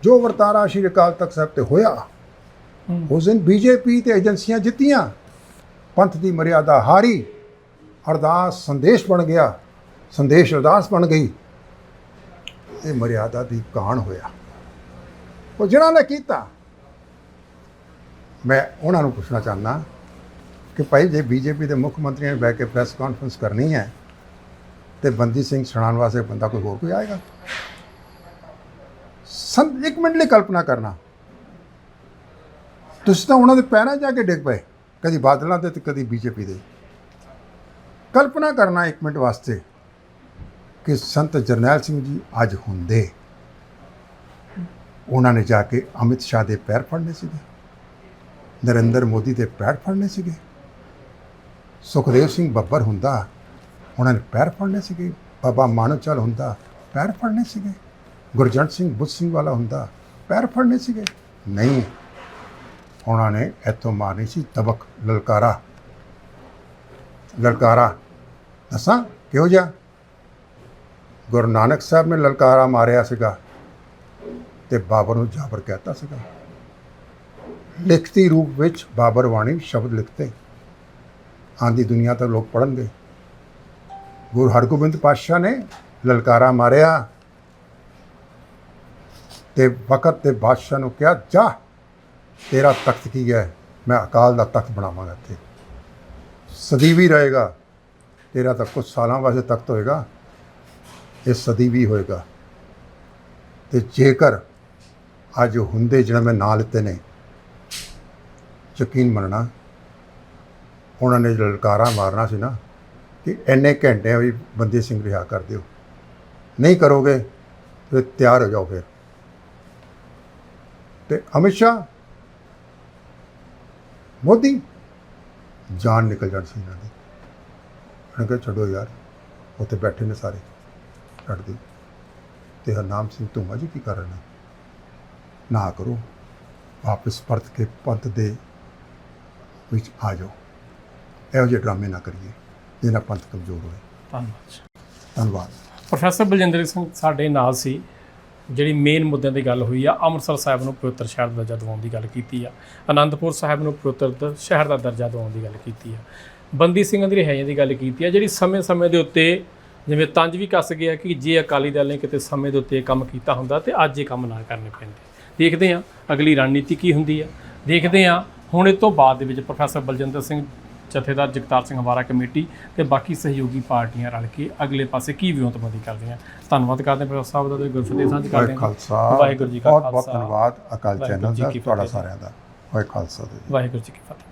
ਜੋ ਵਰਤਾਰਾ ਸ਼੍ਰੀ ਅਕਾਲ ਤਖਤ ਸਾਹਿਬ ਤੇ ਹੋਇਆ। ਉਸ ਦਿਨ ਬੀਜੇਪੀ ਤੇ ਏਜੰਸੀਆਂ ਜਿੱਤੀਆਂ। ਪੰਥ ਦੀ ਮਰਿਆਦਾ ਹਾਰੀ ਅਰਦਾਸ ਸੰਦੇਸ਼ ਬਣ ਗਿਆ। ਸੰਦੇਸ਼ ਅਰਦਾਸ ਬਣ ਗਈ। ਇਹ ਮਰਿਆਦਾ ਦੀ ਕਾਣ ਹੋਇਆ। ਉਹ ਜਿਹਨਾਂ ਨੇ ਕੀਤਾ ਮੈਂ ਉਹਨਾਂ ਨੂੰ ਪੁੱਛਣਾ ਚਾਹੁੰਦਾ ਕਿ ਭਾਈ ਜੇ ਬੀਜੇਪੀ ਦੇ ਮੁੱਖ ਮੰਤਰੀ ਨੇ ਬਹਿ ਕੇ ਪ੍ਰੈਸ ਕਾਨਫਰੰਸ ਕਰਨੀ ਹੈ ਤੇ ਬੰਦੀ ਸਿੰਘ ਸੁਣਾਉਣ ਵਾਸਤੇ ਬੰਦਾ ਕੋਈ ਹੋਰ ਕੋਈ ਆਏਗਾ? ਸੰਤ, ਇੱਕ ਮਿੰਟ ਲਈ ਕਲਪਨਾ ਕਰਨਾ। ਤੁਸੀਂ ਤਾਂ ਉਹਨਾਂ ਦੇ ਪੈਰਾਂ ਜਾ ਕੇ ਡਿੱਗ ਪਏ, ਕਦੀ ਬਾਦਲਾਂ ਦੇ ਤੇ ਕਦੀ ਬੀਜੇਪੀ ਦੇ। ਕਲਪਨਾ ਕਰਨਾ ਇੱਕ ਮਿੰਟ ਵਾਸਤੇ ਕਿ ਸੰਤ ਜਰਨੈਲ ਸਿੰਘ ਜੀ ਅੱਜ ਹੁੰਦੇ। ਉਹਨਾਂ ਨੇ ਜਾ ਕੇ ਅਮਿਤ ਸ਼ਾਹ ਦੇ ਪੈਰ ਫੜਨੇ ਸੀਗੇ। ਨਰਿੰਦਰ ਮੋਦੀ ਦੇ ਪੈਰ ਫੜਨੇ ਸੀਗੇ। ਸੁਖਦੇਵ ਸਿੰਘ ਬੱਬਰ ਹੁੰਦਾ ਉਹਨਾਂ ਨੇ ਪੈਰ ਫੜਨੇ ਸੀਗੇ। ਬਾਬਾ ਮਾਨਵਚਲ ਹੁੰਦਾ, ਪੈਰ ਫੜਨੇ ਸੀਗੇ। ਗੁਰਜੰਟ ਸਿੰਘ, ਬੁੱਧ ਸਿੰਘ ਵਾਲਾ ਹੁੰਦਾ, ਪੈਰ ਫੜਨੇ ਸੀਗੇ। ਨਹੀਂ, ਉਹਨਾਂ ਨੇ ਇੱਥੋਂ ਮਾਰਨੀ ਸੀ ਤਬਕ, ਲਲਕਾਰਾ। ਲਲਕਾਰਾ, ਦੱਸਾਂ ਕਿਹੋ ਜਿਹਾ? ਗੁਰੂ ਨਾਨਕ ਸਾਹਿਬ ਨੇ ਲਲਕਾਰਾ ਮਾਰਿਆ ਸੀਗਾ ਤੇ ਬਾਬਰ ਨੂੰ ਜਾਬਰ ਕਹਿਤਾ ਸੀਗਾ। ਲਿਖਤੀ ਰੂਪ ਵਿੱਚ ਬਾਬਰ ਬਾਣੀ ਸ਼ਬਦ ਲਿਖਤੇ। ਆਂਦੀ ਦੁਨੀਆ ਤੋਂ ਲੋਕ ਪੜਨਗੇ ਗੁਰੂ ਹਰਗੋਬਿੰਦ ਪਾਤਸ਼ਾਹ ਨੇ ਲਲਕਾਰਾ ਮਾਰਿਆ ਤੇ ਵਕਤ 'ਤੇ ਬਾਦਸ਼ਾਹ ਨੂੰ ਕਿਹਾ, ਜਾ, ਤੇਰਾ ਤਖਤ ਕੀ ਹੈ? ਮੈਂ ਅਕਾਲ ਦਾ ਤਖਤ ਬਣਾਵਾਂਗਾ ਇੱਥੇ। ਸਦੀਵੀ ਰਹੇਗਾ, ਤੇਰਾ ਤਾਂ ਕੁਝ ਸਾਲਾਂ ਵਾਸਤੇ ਤਖਤ ਹੋਏਗਾ, ਇਹ ਸਦੀਵੀ ਹੋਏਗਾ। ਤੇ ਜੇਕਰ ਅੱਜ ਹੁੰਦੇ ਜਿਹੜਾ ਮੈਂ ਨਾਂ ਲਿੱਤੇ ਨੇ, ਯਕੀਨ ਮੰਨਣਾ, ਉਹਨਾਂ ਨੇ ਲਲਕਾਰਾ ਮਾਰਨਾ ਸੀ ਨਾ ਕਿ ਇੰਨੇ ਘੰਟਿਆਂ ਵੀ ਬੰਦੀ ਸਿੰਘ ਰਿਹਾ ਕਰ ਦਿਓ ਨਹੀਂ ਕਰੋਗੇ ਤੇ ਤਿਆਰ ਹੋ ਜਾਓ ਫਿਰ। ਤੇ ਅਮਿਤ ਸ਼ਾਹ ਮੋਦੀ ਜਾਨ ਨਿਕਲ ਜਾਣੀ ਸੀ ਇਹਨਾਂ ਦੀ। ਉਹਨਾਂ ਕਿਹਾ, ਛੱਡੋ ਯਾਰ, ਉੱਥੇ ਬੈਠੇ ਨੇ ਸਾਰੇ, ਛੱਡ ਦਿਓ। ਤੇ ਹਰਨਾਮ ਸਿੰਘ ਧੂਮਾ ਜੀ ਕੀ ਕਰ ਰਹੇ ਨੇ ਨਾ ਕਰੋ, ਵਾਪਸ ਪਰਤ ਕੇ ਪੰਥ ਦੇ ਵਿੱਚ ਆ ਜਾਓ। ਇਹੋ ਜਿਹੇ ਡਰਾਮੇ ਨਾ ਕਰੀਏ। ਨਾਲ ਪੰਥ ਕਮਜ਼ੋਰ ਹੋਏ। ਧੰਨਵਾਦ ਜੀ। ਧੰਨਵਾਦ। ਪ੍ਰੋਫੈਸਰ ਬਲਜਿੰਦਰ ਸਿੰਘ ਸਾਡੇ ਨਾਲ ਸੀ ਜਿਹੜੀ ਮੇਨ ਮੁੱਦਿਆਂ ਦੀ ਗੱਲ ਹੋਈ ਆ ਅੰਮ੍ਰਿਤਸਰ ਸਾਹਿਬ ਨੂੰ ਪਵਿੱਤਰ ਸ਼ਹਿਰ ਦਾ ਦਰਜਾ ਦਿਵਾਉਣ ਦੀ ਗੱਲ ਕੀਤੀ ਆ ਆਨੰਦਪੁਰ ਸਾਹਿਬ ਨੂੰ ਪਵਿੱਤਰ ਦ- ਸ਼ਹਿਰ ਦਾ ਦਰਜਾ ਦਿਵਾਉਣ ਦੀ ਗੱਲ ਕੀਤੀ ਆ ਬੰਦੀ ਸਿੰਘਾਂ ਦੀ ਰਿਹਾਈਆਂ ਦੀ ਗੱਲ ਕੀਤੀ ਆ ਜਿਹੜੀ ਸਮੇਂ-ਸਮੇਂ ਦੇ ਉੱਤੇ ਜਿਵੇਂ ਤੰਜ ਵੀ ਕੱਸ ਗਿਆ ਕਿ ਜੇ ਅਕਾਲੀ ਦਲ ਨੇ ਕਿਤੇ ਸਮੇਂ ਦੇ ਉੱਤੇ ਇਹ ਕੰਮ ਕੀਤਾ ਹੁੰਦਾ ਤੇ ਅੱਜ ਇਹ ਕੰਮ ਨਾ ਕਰਨੇ ਪੈਂਦੇ। ਦੇਖਦੇ ਆ ਅਗਲੀ ਰਣਨੀਤੀ ਕੀ ਹੁੰਦੀ ਆ। ਦੇਖਦੇ ਆ ਹੁਣ ਇਹ ਤੋਂ ਬਾਅਦ ਦੇ ਵਿੱਚ ਪ੍ਰੋਫੈਸਰ ਬਲਜਿੰਦਰ ਸਿੰਘ ਜਥੇਦਾਰ ਜਗਤਾਰ ਸਿੰਘ ਹਵਾਰਾ ਕਮੇਟੀ ਤੇ ਬਾਕੀ ਸਹਿਯੋਗੀ ਪਾਰਟੀਆਂ ਰਲ ਕੇ ਅਗਲੇ ਪਾਸੇ ਕੀ ਵਿਉਂਤਬੰਦੀ ਕਰਦੀਆਂ ਧੰਨਵਾਦ ਕਰਦੇ ਹਾਂ ਪ੍ਰੋਫੈਸਰ ਸਾਹਿਬ ਦਾ ਤੇ ਗੁਰਫਤਿਹ ਸਾਂਝ ਕਰਦੇ ਹਾਂ। ਖਾਲਸਾ। ਵਾਹਿਗੁਰੂ ਜੀ ਕਾ ਬਹੁਤ ਬਹੁਤ ਖਾਲਸਾ। ਧੰਨਵਾਦ ਅਕਾਲ ਚੈਨਲ ਦਾ ਤੁਹਾਡਾ। ਸਾਰਿਆਂ ਦਾ। ਖਾਲਸਾ। ਵਾਹਿਗੁਰੂ ਜੀ ਕੀ ਫਤਿਹ।